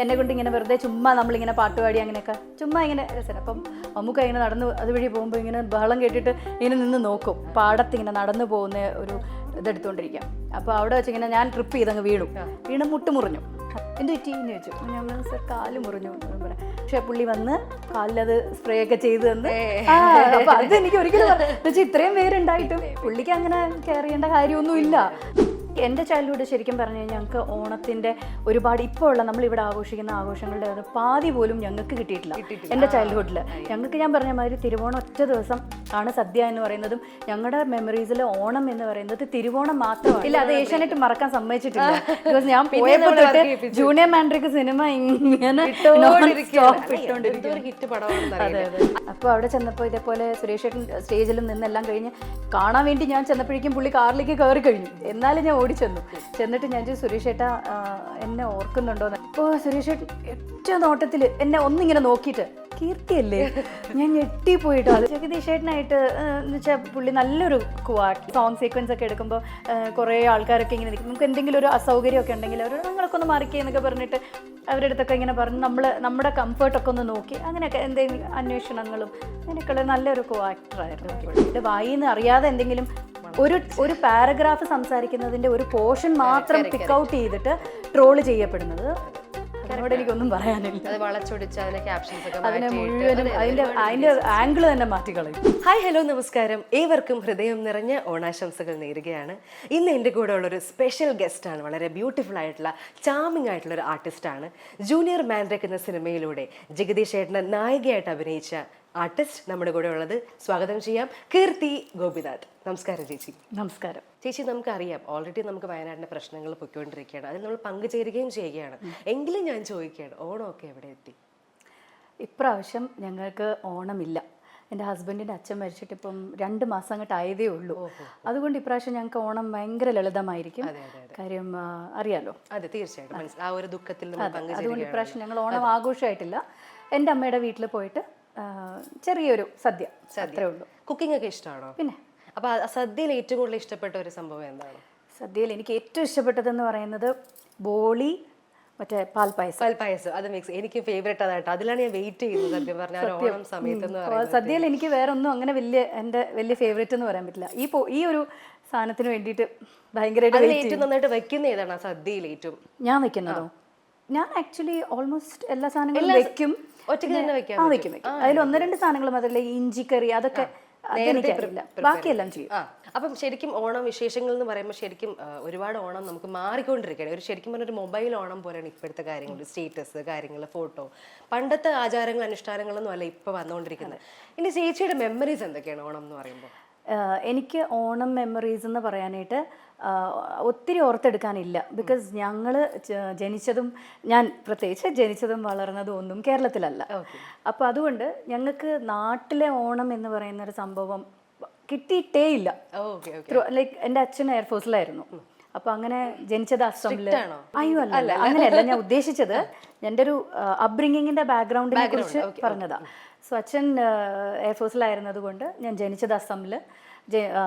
എന്നെ കൊണ്ട് ഇങ്ങനെ വെറുതെ ചുമ്മാ നമ്മളിങ്ങനെ പാട്ടുപാടി അങ്ങനെയൊക്കെ ചുമ്മാ ഇങ്ങനെ രസം അപ്പം നമുക്ക് ഇങ്ങനെ നടന്ന് അതുവഴി പോകുമ്പോൾ ഇങ്ങനെ ബഹളം കേട്ടിട്ട് ഇങ്ങനെ നിന്ന് നോക്കും. പാടത്ത് ഇങ്ങനെ നടന്നു പോകുന്ന ഒരു ഇതെടുത്തുകൊണ്ടിരിക്കാം അപ്പോൾ അവിടെ വെച്ച് ഇങ്ങനെ ഞാൻ ട്രിപ്പ് ചെയ്തങ്ങ് വീണു. വീണ് മുട്ട് മുറിഞ്ഞു. എന്ത് വെച്ചു ഞങ്ങൾ സർ കാൽ മുറിഞ്ഞു. പക്ഷെ പുള്ളി വന്ന് കാലിലത് സ്പ്രേ ഒക്കെ ചെയ്ത് തന്ന്. അപ്പം അത് എനിക്ക് ഒരിക്കലും ഇത്രയും പേരുണ്ടായിട്ടും പുള്ളിക്ക് അങ്ങനെ കെയർ കാര്യമൊന്നുമില്ല. കാര്യമൊന്നും ഇല്ല എന്റെ ചൈൽഡ്ഹുഡ് ശരിക്കും പറഞ്ഞു കഴിഞ്ഞാൽ ഞങ്ങൾക്ക് ഓണത്തിന്റെ ഒരുപാട് ഇപ്പോൾ ഉള്ള നമ്മളിവിടെ ആഘോഷിക്കുന്ന ആഘോഷങ്ങളുടെ അത് പാതി പോലും ഞങ്ങൾക്ക് കിട്ടിയിട്ടില്ല. എന്റെ ചൈൽഡ്ഹുഡിൽ ഞങ്ങൾക്ക് ഞാൻ പറഞ്ഞ മാതിരി തിരുവോണം ഒറ്റ ദിവസം ആണ് സദ്യ എന്ന് പറയുന്നതും ഞങ്ങളുടെ മെമ്മറീസിൽ ഓണം എന്ന് പറയുന്നത് തിരുവോണം മാത്രമാണ്. ഇല്ല അത് ഏഷ്യാനെറ്റ് മറക്കാൻ സമ്മതിച്ചിട്ടില്ല. ബിക്കോസ് ഞാൻ പോയപ്പോൾ തൊട്ട് ജൂനിയർ മാൻഡ്രിക്ക് സിനിമ ഇങ്ങനെ അപ്പോൾ അവിടെ ചെന്നപ്പോൾ ഇതേപോലെ സുരേഷ് സ്റ്റേജിലും നിന്നെല്ലാം കഴിഞ്ഞ് കാണാൻ വേണ്ടി ഞാൻ ചെന്നപ്പോഴേക്കും പുള്ളി കാറിലേക്ക് കയറി കഴിഞ്ഞു. എന്നാലും ഞാൻ ഓടി ചെന്നു ചെന്നിട്ട് ഞാൻ സുരേഷ് ഏട്ടാ എന്നെ ഓർക്കുന്നുണ്ടോ എന്ന് അപ്പോൾ സുരേഷ് ഏട്ടൻ ഏറ്റവും നോട്ടത്തിൽ എന്നെ ഒന്നിങ്ങനെ നോക്കിയിട്ട് കീർത്തിയല്ലേ? ഞാൻ ഞെട്ടിപ്പോയിട്ടോ അത് ജഗദീഷേട്ടനായിട്ട് എന്ന് വെച്ചാൽ പുള്ളി നല്ലൊരു കുവാട്ട്. സോങ് സീക്വൻസ് ഒക്കെ എടുക്കുമ്പോൾ കുറേ ആൾക്കാരൊക്കെ ഇങ്ങനെ നിൽക്കും. നമുക്ക് എന്തെങ്കിലും ഒരു അസൗകര്യമൊക്കെ ഉണ്ടെങ്കിൽ അവർ നിങ്ങളൊക്കെ ഒന്ന് മാറിക്കുക എന്നൊക്കെ പറഞ്ഞിട്ട് അവരുടെ അടുത്തൊക്കെ ഇങ്ങനെ പറഞ്ഞ് നമ്മൾ നമ്മുടെ കംഫർട്ടൊക്കെ ഒന്ന് നോക്കി അങ്ങനെയൊക്കെ എന്തെങ്കിലും അന്വേഷണങ്ങളും അങ്ങനെയൊക്കെയുള്ള നല്ലൊരു കോ ആക്ടറായിരുന്നു വായി എന്ന് അറിയാതെ എന്തെങ്കിലും ഒരു ഒരു പാരഗ്രാഫ് സംസാരിക്കുന്നതിന്റെ ഒരു പോർഷൻ മാത്രം പിക്ക് ഔട്ട് ചെയ്തിട്ട് ട്രോൾ ചെയ്യപ്പെടുന്നത് അതിനോട് എനിക്കൊന്നും പറയാനില്ല. അത് വളച്ചൊടിച്ച് ക്യാപ്ഷൻസ് ഒക്കെ അതിനെ മാറ്റിയിട്ട് മുഴുവനും അതിന്റെ അതിന്റെ ആംഗിൾ തന്നെ മാറ്റിക്കളയും. ഹായ് ഹലോ നമസ്കാരം. ഏവർക്കും ഹൃദയം നിറഞ്ഞ ഓണാശംസകൾ നേരുകയാണ്. ഇന്ന് എന്റെ കൂടെ ഉള്ളൊരു സ്പെഷ്യൽ ഗസ്റ്റ് ആണ്. വളരെ ബ്യൂട്ടിഫുൾ ആയിട്ടുള്ള ചാമിങ് ആയിട്ടുള്ള ഒരു ആർട്ടിസ്റ്റാണ് ജൂനിയർ മാൻഡ്രക് എന്ന സിനിമയിലൂടെ ജഗദീഷ് ഏട്ടനെ നായികയായിട്ട് അഭിനയിച്ച ആർട്ടിസ്റ്റ് നമ്മുടെ കൂടെ ഉള്ളത്. സ്വാഗതം ചെയ്യാം. കീർത്തി ഗോപിനാഥ്. നമസ്കാരം ചേച്ചി. നമസ്കാരം. ചേച്ചി നമുക്കറിയാം. ഓൾറെഡി നമുക്ക് വയനാടിന്റെ പ്രശ്നങ്ങൾ പൊയ്ക്കൊണ്ടിരിക്കുകയാണ്. അതിൽ നമ്മൾ പങ്കുചേരുകയും ചെയ്യുകയാണ്. എങ്കിലും ഞാൻ ചോദിക്കുകയാണ് ഓണമൊക്കെ എവിടെ എത്തി? ഇപ്രാവശ്യം ഞങ്ങൾക്ക് ഓണമില്ല. എന്റെ ഹസ്ബൻഡിന്റെ അച്ഛൻ മരിച്ചിട്ട് ഇപ്പം രണ്ട് മാസം അങ്ങോട്ട് ആയതേ ഉള്ളൂ. അതുകൊണ്ട് ഇപ്രാവശ്യം ഞങ്ങൾക്ക് ഓണം ഭയങ്കര ലളിതമായിരിക്കും. കാര്യം അറിയാലോ. അതെ തീർച്ചയായിട്ടും. ആ ഒരു ദുഃഖത്തിൽ അതുകൊണ്ട് ഇപ്രാവശ്യം ഞങ്ങൾ ഓണം ആഘോഷമായിട്ടില്ല. എന്റെ അമ്മയുടെ വീട്ടിൽ പോയിട്ട് ചെറിയൊരു സദ്യ. അത്രേ ഉള്ളൂ. കുക്കിംഗ് ഒക്കെ ഇഷ്ടമാണോ? പിന്നെ. അപ്പൊ സദ്യയിൽ ഏറ്റവും കൂടുതൽ ഇഷ്ടപ്പെട്ട ഒരു സംഭവം എന്താണ്? സദ്യയിൽ എനിക്ക് ഏറ്റവും ഇഷ്ടപ്പെട്ടതെന്ന് പറയുന്നത് ബോളി മറ്റേ പാൽപ്പായസം. പാൽപ്പായസം. അത് മിക്സ് എനിക്ക് ഫേവറേറ്റ് അതായിട്ട് അതിലാണ് ഞാൻ വെയിറ്റ് ചെയ്യുന്നത് സത്യം പറഞ്ഞാൽ ഓണം സമയത്ത് സദ്യയിൽ എനിക്ക് വേറെ ഒന്നും അങ്ങനെ വലിയ എന്റെ വലിയ ഫേവറേറ്റ് എന്ന് പറയാൻ പറ്റില്ല. ഈ ഈ ഒരു സാധനത്തിന് വേണ്ടിയിട്ട് ഭയങ്കരമായിട്ട് അതിൽ ഏറ്റവും നന്നായിട്ട് വെക്കുന്ന ഏതാണ് സദ്യയിൽ ഏറ്റവും? ഞാൻ വെക്കുന്നതോ? ഞാൻ ആക്ച്വലി ഓൾമോസ്റ്റ് എല്ലാ സാധനങ്ങളും വെക്കും. ഒറ്റയ്ക്ക് തന്നെ വെക്കാൻ ആ വെക്കും വെക്കും. അതിൽ ഒന്ന് രണ്ട് മാത്രമല്ല ഇഞ്ചിക്കറി ഇഞ്ചി കറി അതൊക്കെ അതെനിക്കറിയില്ല ബാക്കിയെല്ലാം ചെയ്യും. അപ്പം ശരിക്കും ഓണം വിശേഷങ്ങൾ എന്ന് പറയുമ്പോൾ ശരിക്കും ഒരുപാട് ഓണം നമുക്ക് മാറിക്കൊണ്ടിരിക്കുകയാണ്. ഒരു ശരിക്കും പറഞ്ഞ ഒരു മൊബൈൽ ഓണം പോലെയാണ് ഇപ്പോഴത്തെ കാര്യങ്ങൾ. സ്റ്റേറ്റസ് കാര്യങ്ങൾ ഫോട്ടോ. പണ്ടത്തെ ആചാരങ്ങൾ അനുഷ്ഠാനങ്ങളൊന്നും അല്ല ഇപ്പൊ വന്നുകൊണ്ടിരിക്കുന്നത് ഇനി ചേച്ചിയുടെ മെമ്മറീസ് എന്തൊക്കെയാണ് ഓണം എന്ന് പറയുമ്പോൾ? എനിക്ക് ഓണം മെമ്മറീസ് എന്ന് പറയാനായിട്ട് ഒത്തിരി ഓർത്തെടുക്കാനില്ല. ബിക്കോസ് ഞങ്ങൾ ജനിച്ചതും ഞാൻ പ്രത്യേകിച്ച് ജനിച്ചതും വളർന്നതും ഒന്നും കേരളത്തിലല്ല. അപ്പോൾ അതുകൊണ്ട് ഞങ്ങൾക്ക് നാട്ടിലെ ഓണം എന്ന് പറയുന്ന ഒരു സംഭവം കിട്ടിയിട്ടേ ഇല്ല. ലൈക്ക് എന്റെ അച്ഛൻ എയർഫോഴ്സിലായിരുന്നു അപ്പൊ അങ്ങനെ ജനിച്ചത് അസമിൽ അയ്യോ അല്ല അങ്ങനെയല്ല. ഞാൻ ഉദ്ദേശിച്ചത് എന്റെ ഒരു അപ്ബ്രിങ്ങിങ്ങിന്റെ ബാക്ക്ഗ്രൗണ്ടിനെ കുറിച്ച് പറഞ്ഞതാ. സോ അച്ഛൻ എയർഫോഴ്സിലായിരുന്നത് കൊണ്ട് ഞാൻ ജനിച്ചത് അസമിൽ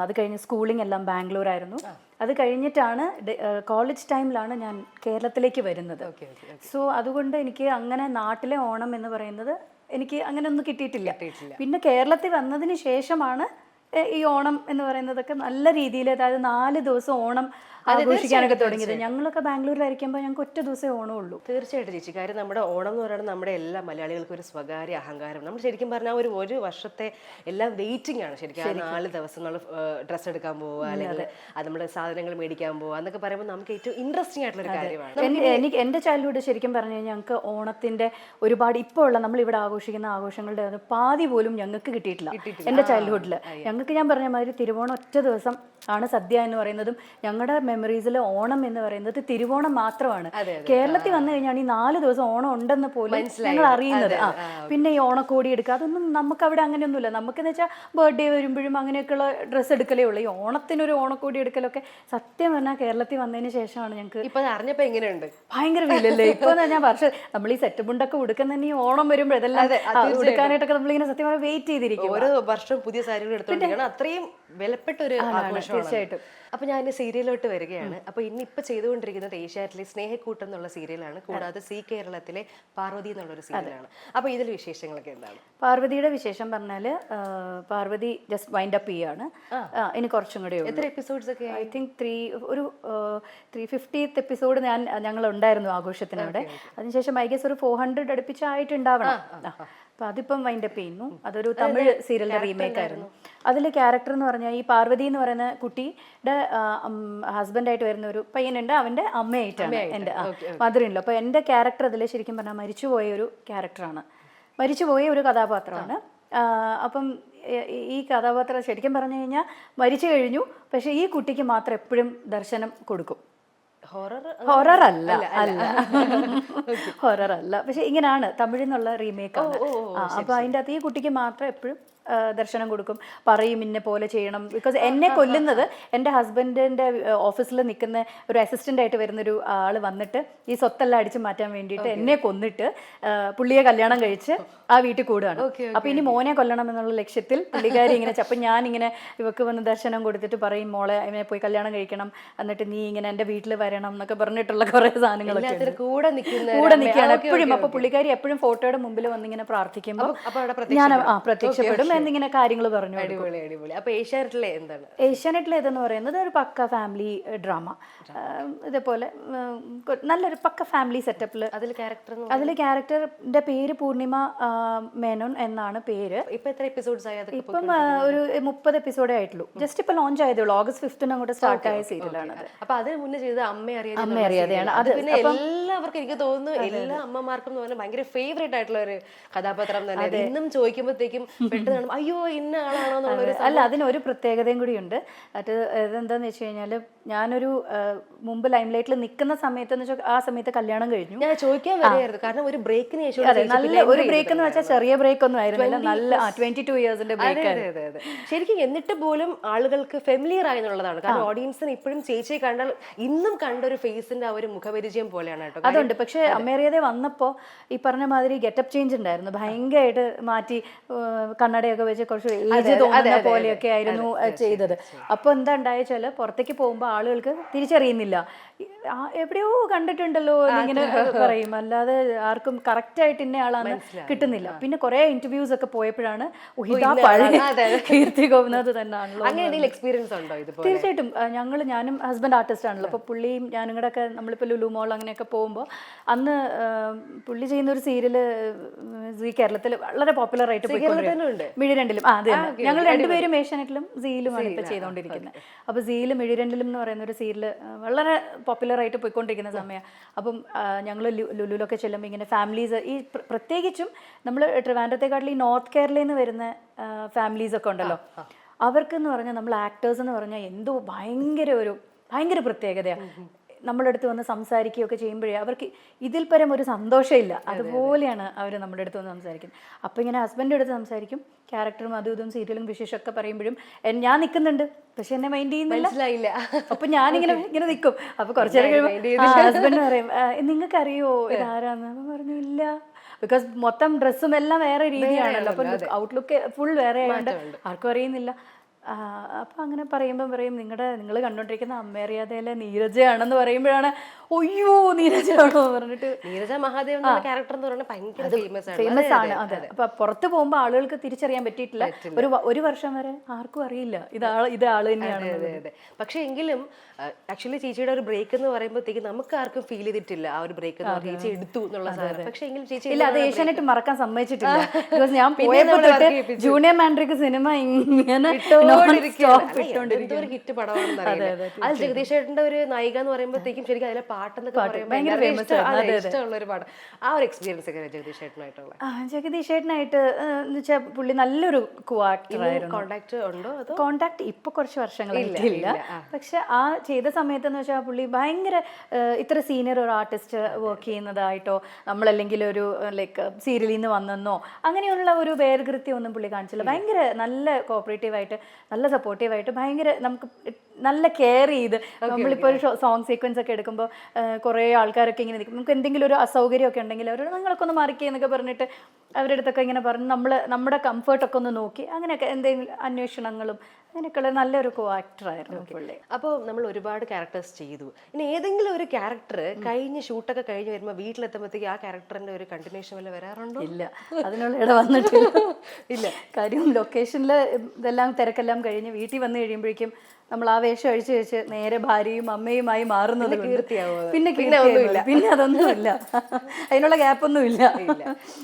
അത് കഴിഞ്ഞ് സ്കൂളിംഗ് എല്ലാം ബാംഗ്ലൂർ ആയിരുന്നു അത് കഴിഞ്ഞിട്ടാണ് കോളേജ് ടൈമിലാണ് ഞാൻ കേരളത്തിലേക്ക് വരുന്നത്. സോ അതുകൊണ്ട് എനിക്ക് അങ്ങനെ നാട്ടിലെ ഓണം എന്ന് പറയുന്നത് എനിക്ക് അങ്ങനെ ഒന്നും കിട്ടിയിട്ടില്ല. പിന്നെ കേരളത്തിൽ വന്നതിന് ശേഷമാണ് ഈ ഓണം എന്ന് പറയുന്നതൊക്കെ നല്ല രീതിയിൽ അതായത് നാല് ദിവസം ഓണം ആഘോഷിക്കാനൊക്കെ തുടങ്ങിയത്. ഞങ്ങളൊക്കെ ബാംഗ്ലൂരിലായിരിക്കുമ്പോൾ ഞങ്ങൾക്ക് ഒറ്റ ദിവസമേ ഓണമുള്ളൂ. തീർച്ചയായിട്ടും ചേച്ചി. കാര്യം നമ്മുടെ ഓണം എന്ന് പറയുന്നത് നമ്മുടെ എല്ലാ മലയാളികൾക്കും ഒരു സ്വകാര്യ അഹങ്കാരം. നമ്മൾ ശരിക്കും പറഞ്ഞാൽ ഒരു ഒരു വർഷത്തെ എല്ലാം വെയിറ്റിംഗ് ആണ് ശരിക്കും. ആ നാല് ദിവസം നമ്മൾ ഡ്രസ്സ് എടുക്കാൻ പോവുക അല്ലെങ്കിൽ അത്. നമ്മുടെ സാധനങ്ങൾ മേടിക്കാൻ പോവുക എന്നൊക്കെ പറയുമ്പോൾ നമുക്ക് ഏറ്റവും ഇൻട്രസ്റ്റിംഗ് ആയിട്ടുള്ള ഒരു കാര്യമാണ്. എനിക്ക് എന്റെ ചൈൽഡ്ഹുഡ് ശരിക്കും പറഞ്ഞു കഴിഞ്ഞാൽ ഞങ്ങൾക്ക് ഓണത്തിന്റെ ഒരുപാട് ഇപ്പോൾ ഉള്ള നമ്മൾ ഇവിടെ ആഘോഷിക്കുന്ന ആഘോഷങ്ങളുടെ പാതി പോലും ഞങ്ങൾക്ക് കിട്ടിയിട്ടില്ല. എന്റെ ചൈൽഡ്ഹുഡിൽ ഞങ്ങൾക്ക് ഞാൻ പറഞ്ഞ മാതിരി തിരുവോണം ഒറ്റ ദിവസം ആണ് സദ്യ എന്ന് പറയുന്നതും ഞങ്ങളുടെ മെമ്മറീസിൽ ഓണം എന്ന് പറയുന്നത് തിരുവോണം മാത്രമാണ്. കേരളത്തിൽ വന്നു കഴിഞ്ഞാൽ ഈ നാല് ദിവസം ഓണം ഉണ്ടെന്ന് പോലും ഞങ്ങൾ അറിയുന്നത്. ആ പിന്നെ ഈ ഓണക്കോടി എടുക്കുക അതൊന്നും നമുക്ക് അവിടെ അങ്ങനെയൊന്നുമില്ല. നമുക്കെന്ന് വെച്ചാൽ ബർത്ത്ഡേ വരുമ്പോഴും അങ്ങനെയൊക്കെയുള്ള ഡ്രസ്സ് എടുക്കലേ ഉള്ളൂ. ഈ ഓണത്തിനൊരു ഓണക്കോടി എടുക്കലൊക്കെ സത്യം പറഞ്ഞാൽ കേരളത്തിൽ വന്നതിന് ശേഷമാണ് ഞങ്ങൾക്ക് ഇപ്പൊ അറിഞ്ഞപ്പോ എങ്ങനെയുണ്ട്? ഭയങ്കര ഫീലല്ലേ ഇപ്പൊ ഞാൻ വർഷം നമ്മൾ ഈ സെറ്റ് മുണ്ടൊക്കെ ഉടുക്കുന്ന തന്നെ ഈ ഓണം വരുമ്പോൾ ഇതെല്ലാം ആ, ഉടുക്കാനായിട്ടൊക്കെ നമ്മളിങ്ങനെ സത്യം പറഞ്ഞാൽ വെയിറ്റ് ചെയ്തിരിക്കും ഓരോ വർഷം പുതിയ സാരികൾ എടുത്തോണ്ടിരിക്കണം അത്രയും വിലപ്പെട്ട ഒരു ആഘോഷമാണ് തീർച്ചയായിട്ടും. അപ്പൊ ഞാൻ സീരിയലോട്ട് വരികയാണ്. അപ്പൊ ഇന്നിപ്പോ ചെയ്തുകൊണ്ടിരിക്കുന്നത് ഏഷ്യാറ്റിലെ സ്നേഹക്കൂട്ടം എന്നുള്ള സീരിയലാണ്. കൂടാതെ സി കേരളത്തിലെ പാർവതി എന്നുള്ള ഒരു സീരിയലാണ്. അപ്പൊ ഇതിൽ വിശേഷങ്ങളൊക്കെ എന്താണ്? പാർവതിയുടെ വിശേഷം പറഞ്ഞാൽ പാർവതി ജസ്റ്റ് വൈൻഡ് അപ്പ് ചെയ്യാണ്. ഇനി കുറച്ചും കൂടെ എത്ര എപ്പിസോഡ്സ് ഒക്കെ ഐ തിങ്ക് ത്രീ ഒരു ത്രീ ഫിഫ്റ്റീത്ത് എപ്പിസോഡ് ഞാൻ ഞങ്ങൾ ഉണ്ടായിരുന്നു ആഘോഷത്തിന് അവിടെ അതിനുശേഷം ഐ ഗസ് ഒരു ഫോർ ഹൺഡ്രഡ് അടുപ്പിച്ചായിട്ടുണ്ടാവണം. അപ്പൊ അതിപ്പം വൈൻഡ് അപ്പ് ചെയ്യുന്നു. അതൊരു തമിഴ് സീരിയലിന്റെ റീമേക്ക് ആയിരുന്നു. അതിലെ ക്യാരക്ടർ എന്ന് പറഞ്ഞാൽ ഈ പാർവതി എന്ന് പറയുന്ന കുട്ടിയുടെ ഹസ്ബൻഡായിട്ട് വരുന്ന ഒരു പയ്യനുണ്ട്. അവന്റെ അമ്മയായിട്ടാണ് എന്റെ മദറിനില്ല അപ്പൊ എന്റെ ക്യാരക്ടർ അതിൽ ശരിക്കും പറഞ്ഞാൽ മരിച്ചുപോയ ഒരു ക്യാരക്ടറാണ് മരിച്ചുപോയ ഒരു കഥാപാത്രമാണ്. അപ്പം ഈ കഥാപാത്രം ശരിക്കും പറഞ്ഞു കഴിഞ്ഞാൽ മരിച്ചു കഴിഞ്ഞു. പക്ഷെ ഈ കുട്ടിക്ക് മാത്രം എപ്പോഴും ദർശനം കൊടുക്കും. ഹൊറർ അല്ല അല്ല. ഹൊറർ അല്ല. പക്ഷെ ഇങ്ങനെയാണ് തമിഴിൽ നിന്നുള്ള റീമേക്ക് ആണ് അപ്പൊ അതിന്റെ അകത്ത് ഈ കുട്ടിക്ക് മാത്രം എപ്പോഴും ദർശനം കൊടുക്കും. പറയും ഇന്നെ പോലെ ചെയ്യണം. ബിക്കോസ് എന്നെ കൊല്ലുന്നത് എന്റെ ഹസ്ബൻഡിന്റെ ഓഫീസിൽ നിൽക്കുന്ന ഒരു അസിസ്റ്റന്റ് ആയിട്ട് വരുന്ന ഒരു ആൾ വന്നിട്ട് ഈ സ്വത്തെല്ലാം അടിച്ചു മാറ്റാൻ വേണ്ടിയിട്ട് എന്നെ കൊന്നിട്ട് പുള്ളിയെ കല്യാണം കഴിച്ച് ആ വീട്ടിൽ കൂടുകയാണ്. അപ്പോൾ ഇനി മോനെ കൊല്ലണം എന്നുള്ള ലക്ഷ്യത്തിൽ പുള്ളിക്കാരി ഇങ്ങനെ അപ്പം ഞാനിങ്ങനെ ഞാൻ ഇങ്ങനെ ഇവക്ക് വന്ന് ദർശനം കൊടുത്തിട്ട് പറയും മോളെ ഇവനെ പോയി കല്യാണം കഴിക്കണം. എന്നിട്ട് നീ ഇങ്ങനെ എന്റെ വീട്ടിൽ വരണം എന്നൊക്കെ പറഞ്ഞിട്ടുള്ള കുറേ സാധനങ്ങളൊക്കെ കൂടെ കൂടെ നിൽക്കുകയാണ്. എപ്പോഴും അപ്പോൾ പുള്ളിക്കാരി എപ്പോഴും ഫോട്ടോയുടെ മുമ്പിൽ വന്നിങ്ങനെ പ്രാർത്ഥിക്കുമ്പോൾ ഞാൻ ആ പ്രത്യക്ഷപ്പെടും എന്നിങ്ങനെ കാര്യങ്ങൾ പറഞ്ഞു. അടിപൊളി അടിപൊളി. അപ്പൊ ഏഷ്യാനെറ്റിലെ എന്താണ്? ഏഷ്യാനെറ്റിലെ ഇതെന്ന് പറയുന്നത് ഒരു പക്ക ഫാമിലി ഡ്രാമ. ഇതേപോലെ നല്ലൊരു പക്ക ഫാമിലി സെറ്റപ്പിൽ അതിൽ ക്യാരക്ടർ അതിൽ ക്യാരക്ടറിന്റെ പേര് പൂർണിമ മേനോൻ എന്നാണ് പേര്. ഇപ്പൊ എത്ര എപ്പിസോഡ്സ് ആയി? അതൊക്കെ ഇപ്പം ഒരു മുപ്പത് എപ്പിസോഡേ ആയിട്ടുള്ളൂ. ജസ്റ്റ് ഇപ്പൊ ലോഞ്ച് ആയതേ ഉള്ളൂ ഓഗസ്റ്റ് ഫിഫ്റ്റിന് അങ്ങോട്ട് സ്റ്റാർട്ട് ആയ സീരിയലാണ് അപ്പൊ അതിന് മുന്നേ ചെയ്ത് അമ്മ അറിയാതെ അമ്മ അറിയാതെയാണ്. അത് പിന്നെ എല്ലാവർക്കും എനിക്ക് തോന്നുന്നു എല്ലാ അമ്മമാർക്കും എന്ന് പറഞ്ഞാൽ ഭയങ്കര ഫേവറേറ്റ് ആയിട്ടുള്ള ഒരു കഥാപാത്രം തന്നെ ഇന്നും ചോദിക്കുമ്പോഴത്തേക്കും പെട്ടെന്ന് കാണുമ്പോൾ അയ്യോ ഇന്ന ആളാണോ അല്ല അതിനൊരു പ്രത്യേകതയും കൂടിയുണ്ട് അത് ഇതെന്താന്ന് വെച്ച് കഴിഞ്ഞാൽ ഞാനൊരു മുമ്പ് ലൈം ലൈറ്റിൽ നിൽക്കുന്ന സമയത്ത് എന്ന് വെച്ചാൽ ആ സമയത്ത് കല്യാണം കഴിഞ്ഞു. ഞാൻ ചോദിക്കാൻ വരെയായിരുന്നു കാരണം ഒരു ബ്രേക്കിന് ശേഷം നല്ല ഒരു ബ്രേക്ക് എന്ന് വെച്ചാൽ ചെറിയ ബ്രേക്ക് ഒന്നും ആയിരുന്നില്ല നല്ല ട്വന്റി ടു ഇയേഴ്സിന്റെ ബ്രേക്ക് ശരിക്കും എന്നിട്ട് പോലും ആളുകൾക്ക് ഫെമിലിയർ ആയി എന്നുള്ളതാണ് കാരണം ഓഡിയൻസിന് ഇപ്പോഴും ചേച്ചിയെ കണ്ടാൽ ഇന്നും കണ്ട ഒരു ഫേസിന്റെ ആ ഒരു മുഖപരിചയം പോലെയാണ് കേട്ടോ. അതുണ്ട്. പക്ഷെ അമ്മേറിയതേ വന്നപ്പോ ഈ പറഞ്ഞ മാതിരി ഗെറ്റപ്പ് ചേഞ്ച് ഉണ്ടായിരുന്നു. ഭയങ്കരമായിട്ട് മാറ്റി ഏഹ്, കണ്ണടയൊക്കെ വെച്ച് കുറച്ച് ഏജ് തോന്നുന്ന പോലെയൊക്കെ ആയിരുന്നു ചെയ്തത്. അപ്പൊ എന്താ ഉണ്ടായെച്ചാൽ പുറത്തേക്ക് പോകുമ്പോൾ ആളുകൾക്ക് തിരിച്ചറിയുന്നില്ല. എവിടെയോ കണ്ടിട്ടുണ്ടല്ലോ ഇങ്ങനെ പറയും. അല്ലാതെ ആർക്കും കറക്റ്റ് ആയിട്ട് ഇന്ന ആളാന്ന് കിട്ടുന്നില്ല. പിന്നെ കുറെ ഇന്റർവ്യൂസ് ഒക്കെ പോയപ്പോഴാണ് "ഓ, ഇതാ കീർത്തി ഗോപിനാഥ് തന്നെയാണല്ലോ അങ്ങനെ എക്സ്പീരിയൻസ് ഉണ്ടോ തീർച്ചയായിട്ടും. ഞങ്ങൾ ഞാനും ഹസ്ബൻഡ് ആർട്ടിസ്റ്റ് ആണല്ലോ. അപ്പോൾ പുള്ളിയും ഞാനും കൂടെ ഒക്കെ നമ്മളിപ്പോൾ ലുലു മോൾ അങ്ങനെയൊക്കെ പോകുമ്പോൾ അന്ന് പുള്ളി ചെയ്യുന്ന ഒരു സീരിയൽ കേരളത്തിൽ വളരെ പോപ്പുലർ ആയിട്ട് പോയിക്കൊണ്ടിരിക്കുന്നു. മിഴിരണ്ടിലും. ആ അതെ ഞങ്ങൾ രണ്ടുപേരും ഏഷ്യാനെറ്റിലും സീയിലുമാണ് ഇപ്പോൾ ചെയ്തുകൊണ്ടിരിക്കുന്നത് അപ്പോൾ സീയിലും മിഴിരണ്ടിലും എന്ന് പറയുന്ന ഒരു സീരിയൽ വളരെ പോപ്പുലർ ആയിട്ട് പോയിക്കൊണ്ടിരിക്കുന്ന സമയമാണ് അപ്പം ഞങ്ങൾ ലുലുലൊക്കെ ചെല്ലുമ്പോൾ ഇങ്ങനെ ഫാമിലീസ് ഈ പ്ര- പ്രത്യേകിച്ചും നമ്മൾ ട്രിവാൻഡ്രത്തെക്കാട്ടിൽ ഈ നോർത്ത് കേരളയിൽ നിന്ന് വരുന്ന ഫാമിലീസ് ഒക്കെ ഉണ്ടല്ലോ. അവർക്ക് എന്ന് പറഞ്ഞാൽ നമ്മൾ ആക്ടേഴ്സ് എന്ന് പറഞ്ഞാൽ എന്തോ ഭയങ്കര ഒരു ഭയങ്കര പ്രത്യേകതയാണ് നമ്മുടെ അടുത്ത് വന്ന് സംസാരിക്കുകയൊക്കെ ചെയ്യുമ്പോഴേ അവർക്ക് ഇതിൽ പരം ഒരു സന്തോഷമില്ല. അതുപോലെയാണ് അവർ നമ്മുടെ അടുത്ത് വന്ന് സംസാരിക്കുന്നത്. അപ്പോൾ ഇങ്ങനെ ഹസ്ബൻഡ് അടുത്ത് സംസാരിക്കും ക്യാരക്ടറും അതും ഇതും സീരിയലും വിശേഷമൊക്കെ പറയുമ്പോഴും ഞാൻ നിൽക്കുന്നുണ്ട് പക്ഷെ എന്നെ മൈൻഡ് ചെയ്യുന്നില്ല. അപ്പൊ ഞാനിങ്ങനെ ഇങ്ങനെ നിൽക്കും അപ്പൊ കുറച്ചു നേരം കഴിയുമ്പോൾ ഹസ്ബൻഡ് പറയും നിങ്ങൾക്കറിയോ ഇതാരാന്ന് അപ്പം പറഞ്ഞു ഇല്ല. ബിക്കോസ് മൊത്തം ഡ്രസ്സും എല്ലാം വേറെ രീതിയാണല്ലോ. അപ്പം ഔട്ട്ലുക്ക് ഫുൾ വേറെ ആയതുകൊണ്ട് ആർക്കും അറിയുന്നില്ല. ആ, അപ്പൊ അങ്ങനെ പറയുമ്പം പറയും നിങ്ങളുടെ നിങ്ങൾ കണ്ടുകൊണ്ടിരിക്കുന്ന അമ്മേറിയാതയിലെ നീരജയാണെന്ന് പറയുമ്പോഴാണ് ഒയ്യോ നീരജയാണോ? പറഞ്ഞിട്ട് നീരജ മഹാദേവ് എന്ന ക്യാരക്ടർ എന്ന് പറയുന്നത് ഭയങ്കര ഫേമസ് ആണ്. ഫേമസ് ആണ് അതെ അപ്പൊ പുറത്ത് പോകുമ്പോൾ ആളുകൾക്ക് തിരിച്ചറിയാൻ പറ്റിയിട്ടില്ല. ഒരു ഒരു വർഷം വരെ ആർക്കും അറിയില്ല. ഇതാൾ ഇത് ആൾ തന്നെയാണ് അതെ അതെ. പക്ഷെ എങ്കിലും ആക്ച്വലി ചേച്ചിയുടെ ഒരു ബ്രേക്ക് എന്ന് പറയുമ്പോഴത്തേക്ക് നമുക്ക് ആർക്കും ഫീൽ ചെയ്തിട്ടില്ല ആ ഒരു ബ്രേക്ക് ചേച്ചി എടുത്തു എന്നുള്ള സാധനം. പക്ഷെ എങ്കിലും ചേച്ചി ഇല്ല അത് ഏഷ്യാനെറ്റ് മറക്കാൻ സമ്മതിച്ചിട്ടില്ല. ഞാൻ പോയപ്പോ തൊട്ട് ജൂനിയർ മാൻഡ്രിക്ക് സിനിമ ഇങ്ങനെ ഒരു ഹിറ്റ് പടമാണെന്ന് അറിയില്ല. അത് ജഗദീഷ് ചേട്ടന്റെ ഒരു നായിക എന്ന് പറയുമ്പോഴത്തേക്കും ശരിക്കും അതിലെ പാട്ടെന്നൊക്കെ പറയുമ്പോൾ. ഇഷ്ടമുള്ള ഒരു പാട്ട് ആ ഒരു എക്സ്പീരിയൻസ് ഒക്കെ ജഗദീഷ് ചേട്ടനായിട്ടുള്ള ജഗദീഷ് ചേട്ടനായിട്ട് എന്ന് വെച്ചാൽ പുള്ളി നല്ലൊരു കോണ്ടാക്ട് ഉണ്ടോ അത്? കോണ്ടാക്ട് ഇപ്പൊ കുറച്ച് വർഷങ്ങളായിട്ടില്ല പക്ഷെ ആ ചെയ്ത സമയത്ത് എന്ന് വെച്ചാൽ പുള്ളി ഭയങ്കര ഇത്ര സീനിയർ ഒരു ആർട്ടിസ്റ്റ് വർക്ക് ചെയ്യുന്നതായിട്ടോ നമ്മളല്ലെങ്കിൽ ഒരു ലൈക്ക് സീരിയലിൽ നിന്ന് വന്നെന്നോ അങ്ങനെയുള്ള ഒരു വേർകൃത്യം ഒന്നും പുള്ളി കാണിച്ചില്ല. ഭയങ്കര നല്ല കോപ്പറേറ്റീവ് ആയിട്ട് നല്ല സപ്പോർട്ടീവായിട്ട് ഭയങ്കര നമുക്ക് നല്ല കെയർ ചെയ്ത്. നമ്മളിപ്പോൾ ഒരു സോങ് സീക്വൻസ് ഒക്കെ എടുക്കുമ്പോൾ കുറേ ആൾക്കാരൊക്കെ ഇങ്ങനെ നിൽക്കും. നമുക്ക് എന്തെങ്കിലും ഒരു അസൗകര്യമൊക്കെ ഉണ്ടെങ്കിൽ അവർ നിങ്ങളൊക്കെ ഒന്ന് മാറിക്കേ എന്നൊക്കെ പറഞ്ഞിട്ട് അവരുടെ അടുത്തൊക്കെ ഇങ്ങനെ പറഞ്ഞ് നമ്മൾ നമ്മുടെ കംഫർട്ടൊക്കെ ഒന്ന് നോക്കി അങ്ങനെയൊക്കെ എന്തെങ്കിലും അന്വേഷണങ്ങളും അങ്ങനെയൊക്കെയുള്ള നല്ലൊരു കോ ആക്ടറായിരുന്നു പുള്ളി. അപ്പോൾ നമ്മൾ ഒരുപാട് ക്യാരക്ടേഴ്സ് ചെയ്തു. ഇനി ഏതെങ്കിലും ഒരു ക്യാരക്ടർ കഴിഞ്ഞ് ഷൂട്ടൊക്കെ കഴിഞ്ഞ് വരുമ്പോൾ വീട്ടിലെത്തുമ്പോഴത്തേക്ക് ആ ക്യാരക്ടറിന്റെ ഒരു കണ്ടിന്യൂഷൻ വല്ല വരാറുണ്ടോ? ഇല്ല. അതിനുള്ള ഇട വന്നിട്ടില്ല. ഇല്ല. കാര്യം ലൊക്കേഷനിൽ ഇതെല്ലാം തിരക്കെല്ലാം കഴിഞ്ഞ് വീട്ടിൽ വന്നു കഴിയുമ്പോഴേക്കും നമ്മൾ ആ വേഷം അഴിച്ചു വെച്ച് നേരെ ഭാര്യയും അമ്മയുമായി മാറുന്നത് കീർത്തിയാവോ പിന്നെ ഒന്നുമില്ല കീർത്തിയായി പിന്നെ അതൊന്നുമില്ല. അതിനുള്ള ഗ്യാപ്പൊന്നും ഇല്ല.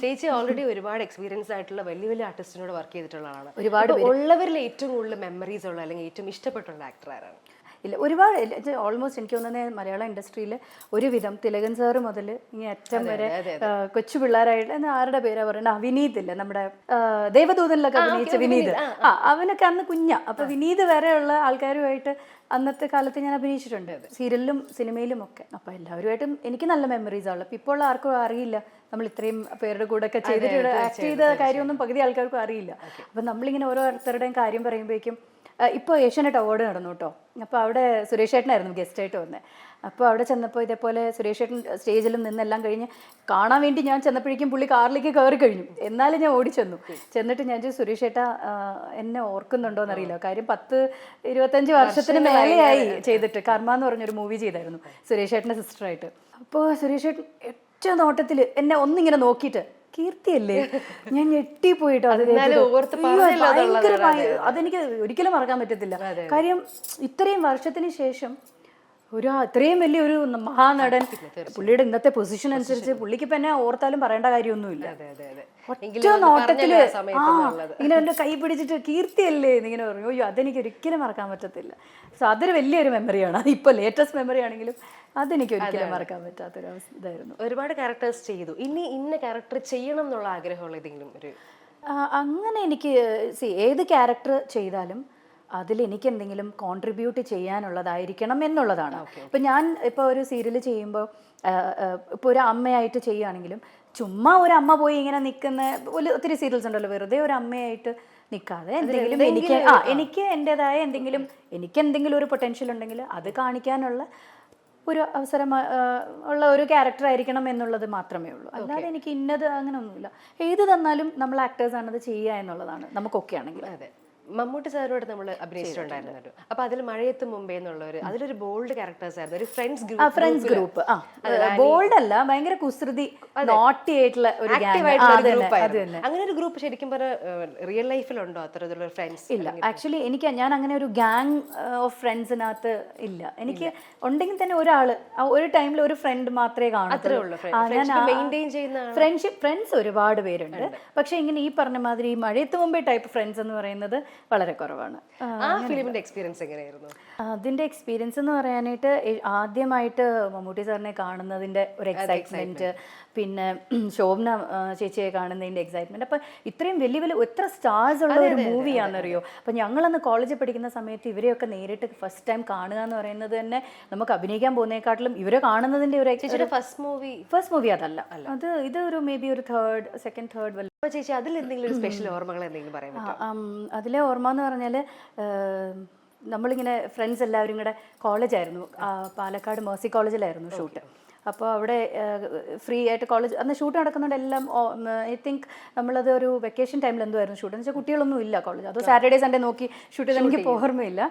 ചേച്ചി ഓൾറെഡി ഒരുപാട് എക്സ്പീരിയൻസ് ആയിട്ടുള്ള വലിയ വലിയ ആർട്ടിസ്റ്റിനോട് വർക്ക് ചെയ്തിട്ടുള്ള ആളാണ്. ഒരുപാട് ഉള്ളവരിൽ ഏറ്റവും കൂടുതൽ മെമ്മറീസ് ഉള്ള അല്ലെങ്കിൽ ഏറ്റവും ഇഷ്ടപ്പെട്ടുള്ള ആക്ടർ ആരാണ്? ഇല്ല ഒരുപാട് ഓൾമോസ്റ്റ് എനിക്ക് തോന്നുന്നത് മലയാള ഇൻഡസ്ട്രിയിൽ ഒരുവിധം തിലകൻ സാറ് മുതൽ ഇനി അറ്റം വരെ കൊച്ചു പിള്ളേരായിട്ട് ആരുടെ പേരാ പറയുന്നത് അവിനീത് വിനീത് ഇല്ല നമ്മുടെ ദേവദൂതനിലൊക്കെ അഭിനയിച്ച വിനീത്. ആ അവനൊക്കെ അന്ന് കുഞ്ഞ. അപ്പൊ വിനീത് വരെയുള്ള ആൾക്കാരുമായിട്ട് അന്നത്തെ കാലത്ത് ഞാൻ അഭിനയിച്ചിട്ടുണ്ട്. സീരിയലിലും സിനിമയിലും ഒക്കെ. അപ്പൊ എല്ലാവരുമായിട്ടും എനിക്ക് നല്ല മെമ്മറീസ് ആണ് ഇപ്പൊ ഇപ്പോൾ ആർക്കും അറിയില്ല. നമ്മൾ ഇത്രയും പേരുടെ കൂടെ ഒക്കെ ചെയ്തിട്ട് ആക്ട് ചെയ്ത കാര്യമൊന്നും പകുതി ആൾക്കാർക്കും അറിയില്ല. അപ്പൊ നമ്മളിങ്ങനെ ഓരോരുത്തരുടെയും കാര്യം പറയുമ്പോഴേക്കും ഇപ്പോൾ ഏഷ്യാനെറ്റ് അവാർഡ് നടന്നു കേട്ടോ. അപ്പോൾ അവിടെ സുരേഷ് ഏട്ടനായിരുന്നു ഗസ്റ്റായിട്ട് വന്നത് അപ്പോൾ അവിടെ ചെന്നപ്പോൾ ഇതേപോലെ സുരേഷ് ഏട്ടൻ സ്റ്റേജിലും നിന്നെല്ലാം കഴിഞ്ഞ് കാണാൻ വേണ്ടി ഞാൻ ചെന്നപ്പോഴേക്കും പുള്ളി കാറിലേക്ക് കയറി കഴിഞ്ഞു. എന്നാലും ഞാൻ ഓടിച്ചെന്നു. ചെന്നു ചെന്നിട്ട് ഞാൻ ചോദിച്ചു സുരേഷ് ഏട്ട എന്നെ ഓർക്കുന്നുണ്ടോ എന്നറിയില്ല. കാര്യം പത്ത് ഇരുപത്തഞ്ച് വർഷത്തിന് മേലെയായി ചെയ്തിട്ട് കർമ്മ എന്ന് പറഞ്ഞൊരു മൂവി ചെയ്തായിരുന്നു സുരേഷ് ഏട്ടന്റെ സിസ്റ്ററായിട്ട്. അപ്പോൾ സുരേഷ് ഏട്ടൻ ഏറ്റവും നോട്ടത്തിൽ എന്നെ ഒന്നിങ്ങനെ നോക്കിയിട്ട് കീർത്തിയല്ലേ? ഞാൻ ഞെട്ടിപ്പോയിട്ടോ അത്. ഭയങ്കര ഭയ- അതെനിക്ക് ഒരിക്കലും മറക്കാൻ പറ്റത്തില്ല. കാര്യം ഇത്രയും വർഷത്തിന് ശേഷം ഒരു അത്രയും വലിയൊരു മഹാനടൻ പുള്ളിയുടെ ഇന്നത്തെ പൊസിഷൻ അനുസരിച്ച് പുള്ളിക്ക് ഇപ്പൊ എന്നെ ഓർത്താലും പറയേണ്ട കാര്യമൊന്നുമില്ല. ഒറ്റ നോട്ടത്തിൽ. ഇങ്ങനെ എന്റെ കൈ പിടിച്ചിട്ട് കീർത്തിയല്ലേ എന്നിങ്ങനെ പറഞ്ഞു. അയ്യോ അതെനിക്ക് ഒരിക്കലും മറക്കാൻ പറ്റത്തില്ല. സോ അതൊരു വലിയൊരു മെമ്മറിയാണ് അത് ഇപ്പൊ ലേറ്റസ്റ്റ് മെമ്മറി ആണെങ്കിലും അതെനിക്ക് ഒരിക്കലും മറക്കാൻ പറ്റാത്തൊരു ഇതായിരുന്നു ഒരുപാട് ക്യാരക്ടേഴ്സ് ചെയ്തു. ഇനി ഇന്ന ക്യാരക്ടർ ചെയ്യണം എന്നുള്ള ആഗ്രഹമുള്ള ഏതെങ്കിലും ഒരു അങ്ങനെ എനിക്ക് സി ഏത് ക്യാരക്ടർ ചെയ്താലും അതിൽ എനിക്ക് എന്തെങ്കിലും കോൺട്രിബ്യൂട്ട് ചെയ്യാനുള്ളതായിരിക്കണം എന്നുള്ളതാണ്. ഇപ്പം ഞാൻ ഇപ്പോൾ ഒരു സീരിയൽ ചെയ്യുമ്പോൾ ഇപ്പോൾ ഒരു അമ്മയായിട്ട് ചെയ്യുകയാണെങ്കിലും ചുമ്മാ ഒരു അമ്മ പോയി ഇങ്ങനെ നിൽക്കുന്ന ഒത്തിരി സീരിയൽസ് ഉണ്ടല്ലോ വെറുതെ ഒരു അമ്മയായിട്ട് നിൽക്കാതെ എന്തെങ്കിലും എനിക്ക് ആ എനിക്ക് എന്റെതായ എന്തെങ്കിലും എനിക്ക് എന്തെങ്കിലും ഒരു പൊട്ടൻഷ്യൽ ഉണ്ടെങ്കിൽ അത് കാണിക്കാനുള്ള ഒരു അവസരം ഉള്ള ഒരു ക്യാരക്ടർ ആയിരിക്കണം എന്നുള്ളത് മാത്രമേ ഉള്ളൂ. അല്ലാതെ എനിക്ക് ഇന്നത് അങ്ങനെയൊന്നുമില്ല ഏത് തന്നാലും നമ്മൾ ആക്ടേഴ്സ് ആണത് ചെയ്യുക എന്നുള്ളതാണ്. നമുക്കൊക്കെ ആണെങ്കിൽ അതെ. മമ്മൂട്ടി സാറിനോട് നമ്മൾ അഭിനയിച്ചിട്ടുണ്ടായിരുന്നല്ലോ അപ്പൊ അതിൽ മഴയത്ത് മുമ്പേ എന്നുള്ള ഒരു അതിലൊരു ബോൾഡ് ക്യാരക്ടേഴ്സ് ആയിരുന്നു. ഒരു friends group friends group bold അല്ല ഭയങ്കര കുസൃതി നോട്ടി ആയിട്ടുള്ള ഒരു അങ്ങനെ ഒരു ഗ്രൂപ്പ് ശരിക്കും പറഞ്ഞ റിയൽ ലൈഫിലുണ്ടോ അത്തരത്തിലുള്ള ഫ്രണ്ട്സ് ഇല്ല. ആക്ച്വലി എനിക്ക് ഞാൻ അങ്ങനെ ഒരു ഗാങ് ഓഫ് ഫ്രണ്ട്സിനകത്ത് ഇല്ല. എനിക്ക് ഉണ്ടെങ്കിൽ തന്നെ ഒരാൾ ഒരു ടൈമിൽ ഒരു ഫ്രണ്ട് മാത്രമേ കാണൂ. കാണത്തുള്ളൂ ഫ്രണ്ട്ഷിപ്പ് ഫ്രണ്ട്സ് ഒരുപാട് പേരുണ്ട്. പക്ഷെ ഇങ്ങനെ ഈ പറഞ്ഞ മാതിരി മഴയത്ത് മുമ്പേ ടൈപ്പ് ഫ്രണ്ട്സ് എന്ന് പറയുന്നത് വളരെ കുറവാണ്. ആ, ഫിലിമിന്റെ എക്സ്പീരിയൻസ് എങ്ങനെയായിരുന്നു? അതിന്റെ എക്സ്പീരിയൻസ് എന്ന് പറയാനായിട്ട് ആദ്യമായിട്ട് മമ്മൂട്ടി സാറിനെ കാണുന്നതിന്റെ ഒരു എക്സൈറ്റ്മെന്റ് പിന്നെ ശോഭന ചേച്ചിയെ കാണുന്നതിന്റെ എക്സൈറ്റ്മെന്റ് അപ്പൊ ഇത്രയും വലിയ വലിയ എത്ര സ്റ്റാർസ് ഉള്ള ഒരു മൂവിയാണെന്നറിയോ അപ്പൊ ഞങ്ങളന്ന് കോളേജിൽ പഠിക്കുന്ന സമയത്ത് ഇവരെയൊക്കെ നേരിട്ട് ഫസ്റ്റ് ടൈം കാണുക എന്ന് പറയുന്നത് തന്നെ നമുക്ക് അഭിനയിക്കാൻ പോകുന്നതിനെക്കാട്ടിലും ഇവരെ കാണുന്നതിന്റെ ഒരു ഫസ്റ്റ് മൂവി ഫസ്റ്റ് മൂവി അതല്ല. അത് ഇത് ഒരു മേ ബി ഒരു തേർഡ് സെക്കൻഡ് തേർഡ് വല്ല അപ്പൊ ചേച്ചി അതിൽ എന്തെങ്കിലും ഒരു സ്പെഷ്യൽ ഓർമ്മകൾ എന്തെങ്കിലും പറയാൻ അതിലെ ഓർമ്മ എന്ന് പറഞ്ഞാൽ നമ്മളിങ്ങനെ ഫ്രണ്ട്സ് എല്ലാവരും കൂടെ കോളേജായിരുന്നു പാലക്കാട് മേഴ്സി കോളേജിലായിരുന്നു ഷൂട്ട് അപ്പോൾ അവിടെ ഫ്രീ ആയിട്ട് കോളേജ് അന്ന് ഷൂട്ട് നടക്കുന്നുണ്ട് എല്ലാം ഐ തിങ്ക് നമ്മളത് ഒരു വെക്കേഷൻ ടൈമിൽ എന്തോ ആയിരുന്നു ഷൂട്ട് എന്ന് വെച്ചാൽ കുട്ടികളൊന്നും ഇല്ല കോളേജ് അത് സാറ്റർഡേ സൺഡേ നോക്കി ഷൂട്ട് ചെയ്ത് എനിക്ക് ഓർമ്മയില്ല.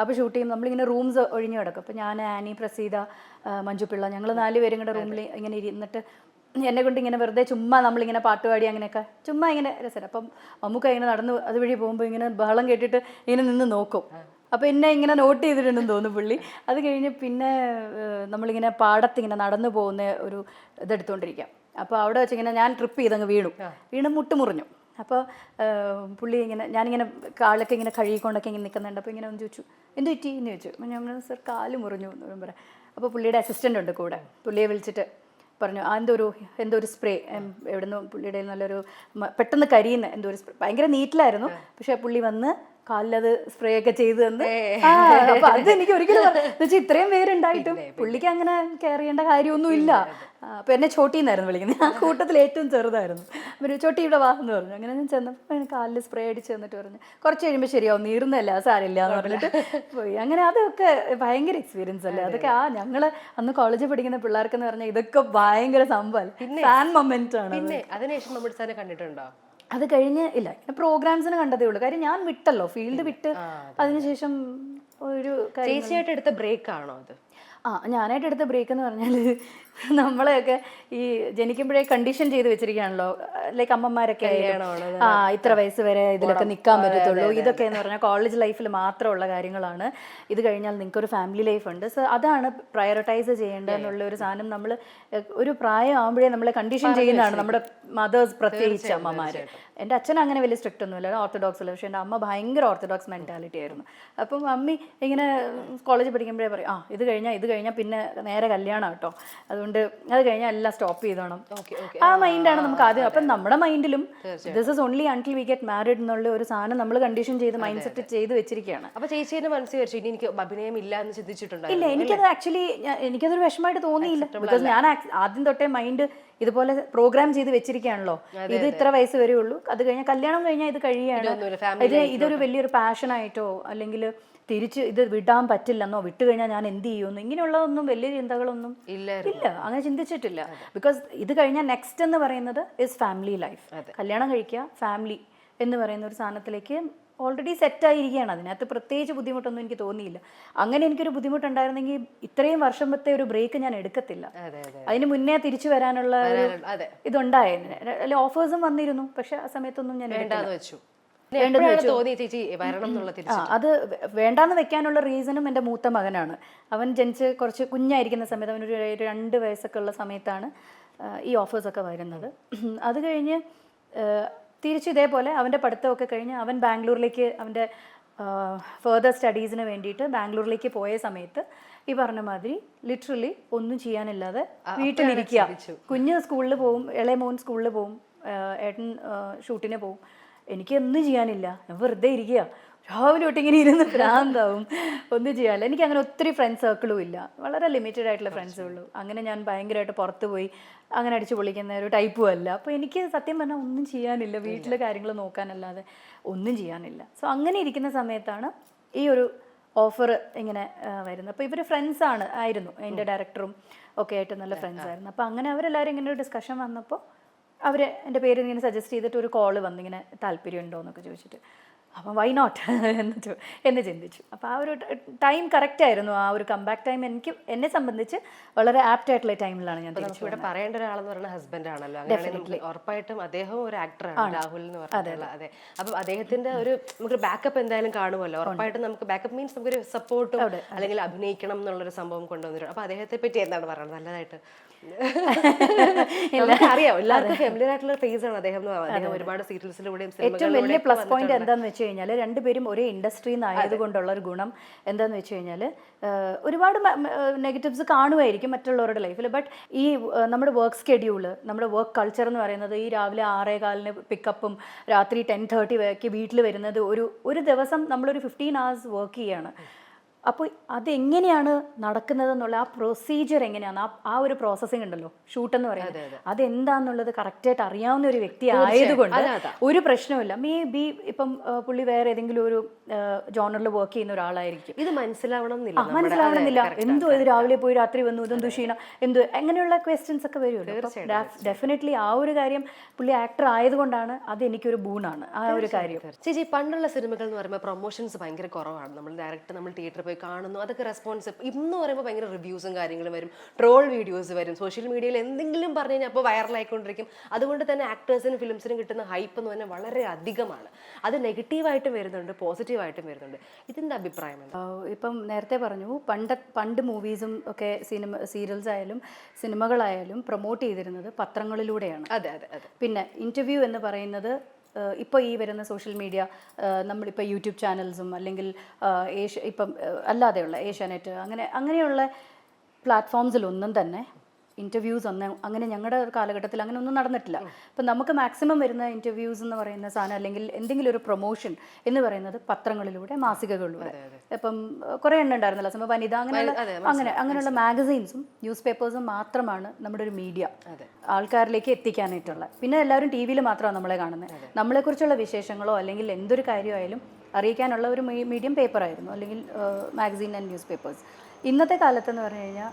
അപ്പോൾ ഷൂട്ട് ചെയ്യും. നമ്മളിങ്ങനെ റൂംസ് ഒഴിഞ്ഞു കിടക്കും. അപ്പോൾ ഞാൻ ആനി പ്രസീത മഞ്ജുപിള്ള മഞ്ജു പിള്ള ഞങ്ങൾ നാലുപേരും കൂടെ റൂമിൽ ഇങ്ങനെ ഇരുന്നിട്ട് എന്നെ കൊണ്ട് ഇങ്ങനെ വെറുതെ ചുമ്മാ നമ്മളിങ്ങനെ പാട്ടുപാടി അങ്ങനെയൊക്കെ. ചുമ്മാ ഇങ്ങനെ രസം അപ്പം മമ്മൂക്ക ഇങ്ങനെ നടന്ന് അതുവഴി പോകുമ്പോൾ ഇങ്ങനെ ബഹളം കേട്ടിട്ട് ഇങ്ങനെ നിന്ന് നോക്കും. അപ്പോൾ എന്നെ ഇങ്ങനെ നോട്ട് ചെയ്തിട്ടുണ്ടെന്ന് തോന്നുന്നു പുള്ളി. അത് കഴിഞ്ഞ് പിന്നെ നമ്മളിങ്ങനെ പാടത്തിങ്ങനെ നടന്നു പോകുന്ന ഒരു ഇതെടുത്തുകൊണ്ടിരിക്കാം അപ്പോൾ അവിടെ വെച്ചിങ്ങനെ ഞാൻ ട്രിപ്പ് ചെയ്തങ്ങ് വീണു. വീണ് മുട്ടുമുറിഞ്ഞു. അപ്പോൾ പുള്ളി ഇങ്ങനെ ഞാനിങ്ങനെ കാളൊക്കെ ഇങ്ങനെ കഴുകിക്കൊണ്ടൊക്കെ ഇങ്ങനെ നിൽക്കുന്നുണ്ട്. അപ്പോൾ ഇങ്ങനെ ഒന്ന് ചോദിച്ചു എന്ത് പറ്റി? എന്ന് ചോദിച്ചു. ഞാൻ സർ കാൽ മുറിഞ്ഞു എന്ന് പറയാം. അപ്പോൾ പുള്ളിയുടെ അസിസ്റ്റന്റ് ഉണ്ട് കൂടെ. പുള്ളിയെ വിളിച്ചിട്ട് പറഞ്ഞു ആ എന്തോ ഒരു എന്തോ ഒരു സ്പ്രേ എവിടുന്ന് പുള്ളിയുടെ നല്ലൊരു പെട്ടെന്ന് കരിയുന്ന എന്തോ ഒരു സ്പ്രേ. ഭയങ്കര നീറ്റിലായിരുന്നു. പക്ഷേ പുള്ളി വന്ന് കാലിലത് സ്പ്രേ ഒക്കെ ചെയ്ത് തന്ന്. അപ്പൊ അത് എനിക്ക് ഒരിക്കലും എന്ന് വെച്ചാൽ ഇത്രയും പേരുണ്ടായിട്ടും പുള്ളിക്ക് അങ്ങനെ കെയർ ചെയ്യേണ്ട കാര്യമൊന്നും ഇല്ല അപ്പൊ എന്നെ ചോട്ടിന്നായിരുന്നു വിളിക്കുന്നത് ആ കൂട്ടത്തിൽ ഏറ്റവും ചെറുതായിരുന്നു. ഒരു ചോട്ടി ഇവിടെ വാ എന്ന് പറഞ്ഞു. അങ്ങനെ ഞാൻ ചെന്നപ്പോൾ കാലിൽ കാലിൽ സ്പ്രേ അടിച്ച് തന്നിട്ട് പറഞ്ഞു കുറച്ച് കഴിയുമ്പോൾ ശരിയാവും നീറുന്നല്ല സാരില്ല എന്ന് പറഞ്ഞിട്ട് പോയി. അങ്ങനെ അതൊക്കെ ഭയങ്കര എക്സ്പീരിയൻസ് അല്ലേ? അതൊക്കെ ആ ഞങ്ങൾ അന്ന് കോളേജിൽ പഠിക്കുന്ന പിള്ളേർക്കെന്ന് പറഞ്ഞാൽ ഇതൊക്കെ ഭയങ്കര സംഭവം ഫാൻ മൊമെന്റ് ആണ് പിന്നെ അതിനുശേഷം നമ്മൾ സാറിനെ കണ്ടിട്ടുണ്ടോ? അത് കഴിഞ്ഞ് ഇല്ല ഇങ്ങനെ പ്രോഗ്രാംസിന് കണ്ടതേ ഉള്ളൂ. കാര്യം ഞാൻ വിട്ടല്ലോ ഫീൽഡ് വിട്ട് അതിനുശേഷം ഒരു ചേച്ചിയായിട്ട് എടുത്ത ബ്രേക്ക് ആണോ അത്? ആ ഞാനായിട്ട് എടുത്ത ബ്രേക്ക് എന്ന് പറഞ്ഞാൽ നമ്മളെയൊക്കെ ഈ ജനിക്കുമ്പോഴേ കണ്ടീഷൻ ചെയ്ത് വെച്ചിരിക്കുകയാണല്ലോ. ലൈക്ക് അമ്മമാരൊക്കെ ആ ഇത്ര വയസ്സ് വരെ ഇതിലൊക്കെ നിൽക്കാൻ പറ്റത്തുള്ളൂ. ഇതൊക്കെ എന്ന് പറഞ്ഞാൽ കോളേജ് ലൈഫിൽ മാത്രമുള്ള കാര്യങ്ങളാണ്. ഇത് കഴിഞ്ഞാൽ നിങ്ങൾക്ക് ഒരു ഫാമിലി ലൈഫ് ഉണ്ട്. സോ അതാണ് പ്രയോറിറ്റൈസ് ചെയ്യേണ്ടത് എന്നുള്ള ഒരു സാധനം നമ്മൾ ഒരു പ്രായം ആകുമ്പോഴേ നമ്മളെ കണ്ടീഷൻ ചെയ്യുന്നതാണ് നമ്മുടെ മദേഴ്സ് പ്രത്യേകിച്ച് അമ്മമാര്. എന്റെ അച്ഛൻ അങ്ങനെ വലിയ സ്ട്രിക്റ്റ് ഒന്നുമില്ല. ഓർത്തഡോക്സ് അല്ല? പക്ഷേ എന്റെ അമ്മ ഭയങ്കര ഓർത്തഡോക്സ് മെന്റാലിറ്റി ആയിരുന്നു. അപ്പം അമ്മി ഇങ്ങനെ കോളേജ് പഠിക്കുമ്പോഴേ പറയും ആ ഇത് കഴിഞ്ഞാൽ ഇത് കഴിഞ്ഞാൽ പിന്നെ നേരെ കല്യാണം കേട്ടോ അതുകൊണ്ട് അത് കഴിഞ്ഞാൽ എല്ലാം സ്റ്റോപ്പ് ചെയ്തോണം. ആ മൈൻഡാണ് നമുക്ക് ആദ്യം. അപ്പം നമ്മുടെ മൈൻഡിലും this is only until we get married എന്നുള്ള ഒരു സാധനം നമ്മൾ കണ്ടീഷൻ ചെയ്ത് മൈൻഡ് സെറ്റ് ചെയ്ത് വെച്ചിരിക്കുകയാണ്. അപ്പൊ ചേച്ചി മനസ്സിൽ വെച്ചു ഇനി എനിക്ക് അഭിനയം ഇല്ല എന്ന് ചിന്തിച്ചിട്ടുണ്ട് ഇല്ല എനിക്കത് ആക്ച്വലി എനിക്കതൊരു വിഷമമായിട്ട് തോന്നിയില്ല. ബിക്കോസ് ഞാൻ ആദ്യം തൊട്ടേ മൈൻഡ് ഇതുപോലെ പ്രോഗ്രാം ചെയ്ത് വെച്ചിരിക്കുകയാണല്ലോ. ഇത് ഇത്ര വയസ്സ് വരെയുള്ളൂ. അത് കഴിഞ്ഞാൽ കല്യാണം കഴിഞ്ഞാൽ ഇത് കഴിയുകയാണ്. ഇത് ഇതൊരു വലിയൊരു പാഷനായിട്ടോ അല്ലെങ്കിൽ തിരിച്ച് ഇത് വിടാൻ പറ്റില്ലെന്നോ വിട്ടുകഴിഞ്ഞാൽ ഞാൻ എന്ത് ചെയ്യുമെന്നോ ഇങ്ങനെയുള്ളതൊന്നും വലിയ ചിന്തകളൊന്നും ഇല്ല ഇല്ല. അങ്ങനെ ചിന്തിച്ചിട്ടില്ല. ബിക്കോസ് ഇത് കഴിഞ്ഞാൽ നെക്സ്റ്റ് എന്ന് പറയുന്നത് ഇസ് ഫാമിലി ലൈഫ് കല്യാണം കഴിക്കുക ഫാമിലി എന്ന് പറയുന്ന ഒരു സാധനത്തിലേക്ക് ഓൾറെഡി സെറ്റ് ആയിരിക്കുകയാണ്. അതിനകത്ത് പ്രത്യേകിച്ച് ബുദ്ധിമുട്ടൊന്നും എനിക്ക് തോന്നിയില്ല. അങ്ങനെ എനിക്കൊരു ബുദ്ധിമുട്ടുണ്ടായിരുന്നെങ്കിൽ ഇത്രയും വർഷത്തെ ഒരു ബ്രേക്ക് ഞാൻ എടുക്കത്തില്ല. അതെ അതെ അതിന് മുന്നേ തിരിച്ചു വരാനുള്ള ഇതുണ്ടായിരുന്നു അല്ലെ ഓഫേഴ്സും വന്നിരുന്നു. പക്ഷെ ആ സമയത്തൊന്നും ഞാൻ എടുക്കാതെ വെച്ചു. ചേച്ചി വരണം എന്നുള്ള അത് വേണ്ടാന്ന് വെക്കാനുള്ള റീസണും എന്റെ മൂത്ത മകനാണ്. അവൻ ജനിച്ച് കുറച്ച് കുഞ്ഞായിരിക്കുന്ന സമയത്ത് അവനൊരു രണ്ട് വയസ്സൊക്കെ ഉള്ള സമയത്താണ് ഈ ഓഫേഴ്സൊക്കെ വരുന്നത്. അത് കഴിഞ്ഞ് തിരിച്ച് ഇതേപോലെ അവന്റെ പഠിത്തമൊക്കെ കഴിഞ്ഞ് അവൻ ബാംഗ്ലൂരിലേക്ക് അവന്റെ ഫെർദർ സ്റ്റഡീസിന് വേണ്ടിയിട്ട് ബാംഗ്ലൂരിലേക്ക് പോയ സമയത്ത് ഈ പറഞ്ഞ മാതിരി ലിറ്ററലി ഒന്നും ചെയ്യാനില്ലാതെ വീട്ടിലിരിക്കുക. കുഞ്ഞ് സ്കൂളിൽ പോവും ഇളയ മോൻ സ്കൂളിൽ പോവും ഏട്ടൻ ഷൂട്ടിന് പോവും. എനിക്ക് ഒന്നും ചെയ്യാനില്ല. ഞാൻ വെറുതെ ഇരിക്കുക രാവിലെ തൊട്ട് ഇങ്ങനെ ഇരുന്ന് ഭ്രാന്താവും. ഒന്നും ചെയ്യാനില്ല. എനിക്ക് അങ്ങനെ ഒത്തിരി ഫ്രണ്ട് സർക്കിളും ഇല്ല. വളരെ ലിമിറ്റഡ് ആയിട്ടുള്ള ഫ്രണ്ട്സേ ഉള്ളൂ. അങ്ങനെ ഞാൻ ഭയങ്കരമായിട്ട് പുറത്ത് പോയി അങ്ങനെ അടിച്ച് പൊളിക്കുന്ന ഒരു ടൈപ്പും അല്ല. അപ്പോൾ എനിക്ക് സത്യം പറഞ്ഞാൽ ഒന്നും ചെയ്യാനില്ല. വീട്ടിലെ കാര്യങ്ങൾ നോക്കാനല്ലാതെ ഒന്നും ചെയ്യാനില്ല. സോ അങ്ങനെ ഇരിക്കുന്ന സമയത്താണ് ഈ ഒരു ഓഫർ ഇങ്ങനെ വരുന്നത്. അപ്പോൾ ഇവർ ഫ്രണ്ട്സാണ് ആയിരുന്നു. എന്റെ ഡയറക്ടറും ഒക്കെ ആയിട്ട് നല്ല ഫ്രണ്ട്സ് ആയിരുന്നു. അപ്പോൾ അങ്ങനെ അവരെല്ലാവരും ഇങ്ങനെ ഒരു ഡിസ്കഷൻ വന്നപ്പോൾ അവർ എന്റെ പേര് ഇങ്ങനെ സജസ്റ്റ് ചെയ്തിട്ട് ഒരു കോൾ വന്നിങ്ങനെ താല്പര്യമുണ്ടോ എന്നൊക്കെ ചോദിച്ചിട്ട് അപ്പം വൈ നോട്ട് എന്ന് എന്ന് ചിന്തിച്ചു. അപ്പോൾ ആ ഒരു ടൈം കറക്റ്റ് ആയിരുന്നു. ആ ഒരു കമ്പാക്ക് ടൈം എനിക്ക് എന്നെ സംബന്ധിച്ച് വളരെ ആപ്റ്റ് ആയിട്ടുള്ള ടൈമിലാണ് ഞാൻ ഇവിടെ പറയേണ്ട ഒരാളെന്ന് പറയുന്നത് ഹസ്ബൻഡ് ആണല്ലോ. അങ്ങനെയാണെങ്കിൽ ഉറപ്പായിട്ടും അദ്ദേഹം ഒരു ആക്ടറാണ് രാഹുൽ എന്ന് പറഞ്ഞിട്ടുള്ള അതെ. അപ്പം അദ്ദേഹത്തിന്റെ ഒരു നമുക്ക് ബാക്കപ്പ് എന്തായാലും കാണുമല്ലോ. ഉറപ്പായിട്ടും നമുക്ക് ബാക്കപ്പ് മീൻസ് നമുക്കൊരു സപ്പോർട്ടും അല്ലെങ്കിൽ അഭിനയിക്കണം എന്നുള്ളൊരു സംഭവം കൊണ്ടുവന്നിട്ടുണ്ട്. അപ്പോൾ അദ്ദേഹത്തെ പറ്റി എന്താണ് പറയുന്നത്? നല്ലതായിട്ട് അറിയാം എല്ലാവർക്കും ഫെമിലിയർ ആയിട്ടുള്ള ഫേസ് ആണ് അദ്ദേഹം അദ്ദേഹം ഒരുപാട് സീരിയൽസിലൂടെയും ഏറ്റവും വലിയ പ്ലസ് പോയിന്റ് എന്താന്ന് വെച്ച് കഴിഞ്ഞാൽ രണ്ടുപേരും ഒരേ ഇൻഡസ്ട്രിയിൽ നിന്ന് ആയതുകൊണ്ടുള്ള ഒരു ഗുണം എന്താന്ന് വെച്ച് കഴിഞ്ഞാൽ ഒരുപാട് നെഗറ്റീവ്സ് കാണുമായിരിക്കും മറ്റുള്ളവരുടെ ലൈഫിൽ ബട്ട് ഈ നമ്മുടെ വർക്ക് സ്കെഡ്യൂൾ നമ്മുടെ വർക്ക് കൾച്ചർ എന്ന് പറയുന്നത് ഈ രാവിലെ ആറേ കാലിന് പിക്കപ്പും രാത്രി ടെൻ തേർട്ടി വരെ വീട്ടിൽ വരുന്നത് ഒരു ഒരു ദിവസം നമ്മളൊരു ഫിഫ്റ്റീൻ അവേഴ്സ് വർക്ക് ചെയ്യാണ്. അപ്പോൾ അതെങ്ങനെയാണ് നടക്കുന്നത് എന്നുള്ള ആ പ്രൊസീജിയർ എങ്ങനെയാണ്? ആ ഒരു പ്രോസസ്സിംഗ് ഉണ്ടല്ലോ ഷൂട്ട് എന്ന് പറയുന്നത്. അതെന്താന്നുള്ളത് കറക്റ്റായിട്ട് അറിയാവുന്ന ഒരു വ്യക്തി ആയതുകൊണ്ട് ഒരു പ്രശ്നമില്ല മേ ബി ഇപ്പം പുള്ളി വേറെ ഏതെങ്കിലും ഒരു ജോണറിൽ വർക്ക് ചെയ്യുന്ന ഒരാളായിരിക്കും. ഇത് മനസ്സിലാവണം മനസ്സിലാവണമെന്നില്ല. എന്തോ ഇത് രാവിലെ പോയി രാത്രി വന്നു ഇതെന്തു ക്ഷീണം എന്തോ അങ്ങനെയുള്ള ക്വസ്റ്റ്യൻസ് ഒക്കെ വരുമല്ലോ. ഡെഫിനറ്റ്ലി ആ ഒരു കാര്യം പുള്ളി ആക്ടർ ആയതുകൊണ്ടാണ് അത് എനിക്കൊരു ബൂണാണ് ആ ഒരു കാര്യം. ചേച്ചി പണ്ടുള്ള സിനിമകൾ എന്ന് പറയുമ്പോൾ പ്രൊമോഷൻസ് ഭയങ്കര കുറവാണ്. നമ്മൾ ഡയറക്റ്റ് നമ്മൾ തിയേറ്ററിൽ പോയി കാണുന്നു. അതൊക്കെ റെസ്പോൺസ് ഇന്ന് പറയുമ്പോൾ ഭയങ്കര റിവ്യൂസും കാര്യങ്ങളും വരും. ട്രോൾ വീഡിയോസ് വരും. സോഷ്യൽ മീഡിയയിൽ എന്തെങ്കിലും പറഞ്ഞു കഴിഞ്ഞാൽ അപ്പോൾ വൈറലായിക്കൊണ്ടിരിക്കും അതുകൊണ്ട് തന്നെ ആക്ടേഴ്സിനും ഫിലിംസിനും കിട്ടുന്ന ഹൈപ്പ് എന്ന് പറഞ്ഞാൽ വളരെ അധികമാണ്. അത് നെഗറ്റീവായിട്ടും വരുന്നുണ്ട് പോസിറ്റീവായിട്ടും വരുന്നുണ്ട്. ഇതിന്റെ അഭിപ്രായം? ഇപ്പം നേരത്തെ പറഞ്ഞു പണ്ട് പണ്ട് മൂവീസും ഒക്കെ സിനിമ സീരിയൽസ് ആയാലും സിനിമകളായാലും പ്രൊമോട്ട് ചെയ്തിരുന്നത് പത്രങ്ങളിലൂടെയാണ്. അതെ അതെ അതെ. പിന്നെ ഇന്റർവ്യൂ എന്ന് പറയുന്നത് ഇപ്പോൾ ഈ വരുന്ന സോഷ്യൽ മീഡിയ നമ്മളിപ്പോൾ യൂട്യൂബ് ചാനൽസും അല്ലെങ്കിൽ ഏഷ്യ ഇപ്പം അല്ലാതെയുള്ള ഏഷ്യാനെറ്റ് അങ്ങനെ അങ്ങനെയുള്ള പ്ലാറ്റ്ഫോംസിലൊന്നും തന്നെ ഇന്റർവ്യൂസ് ഒന്ന് അങ്ങനെ ഞങ്ങളുടെ കാലഘട്ടത്തിൽ അങ്ങനെ ഒന്നും നടന്നിട്ടില്ല അപ്പം നമുക്ക് മാക്സിമം വരുന്ന ഇന്റർവ്യൂസ് എന്ന് പറയുന്ന സാധനം അല്ലെങ്കിൽ എന്തെങ്കിലും ഒരു പ്രൊമോഷൻ എന്ന് പറയുന്നത് പത്രങ്ങളിലൂടെ മാസികകളിലൂടെ. ഇപ്പം കുറേ എണ്ണം ഉണ്ടായിരുന്നല്ലോ. സമയം വനിത അങ്ങനെയുള്ള അങ്ങനെ അങ്ങനെയുള്ള മാഗസീൻസും ന്യൂസ് പേപ്പേഴ്സും മാത്രമാണ് നമ്മുടെ ഒരു മീഡിയ ആൾക്കാരിലേക്ക് എത്തിക്കാനായിട്ടുള്ള. പിന്നെ എല്ലാവരും ടി വിയിൽ മാത്രമാണ് നമ്മളെ കാണുന്നത്. നമ്മളെക്കുറിച്ചുള്ള വിശേഷങ്ങളോ അല്ലെങ്കിൽ എന്തൊരു കാര്യമായാലും അറിയിക്കാനുള്ള ഒരു മീഡിയം പേപ്പർ ആയിരുന്നു. അല്ലെങ്കിൽ മാഗസീൻ ആൻഡ് ന്യൂസ് പേപ്പേഴ്സ് ഇന്നത്തെ കാലത്തെന്ന് പറഞ്ഞു കഴിഞ്ഞാൽ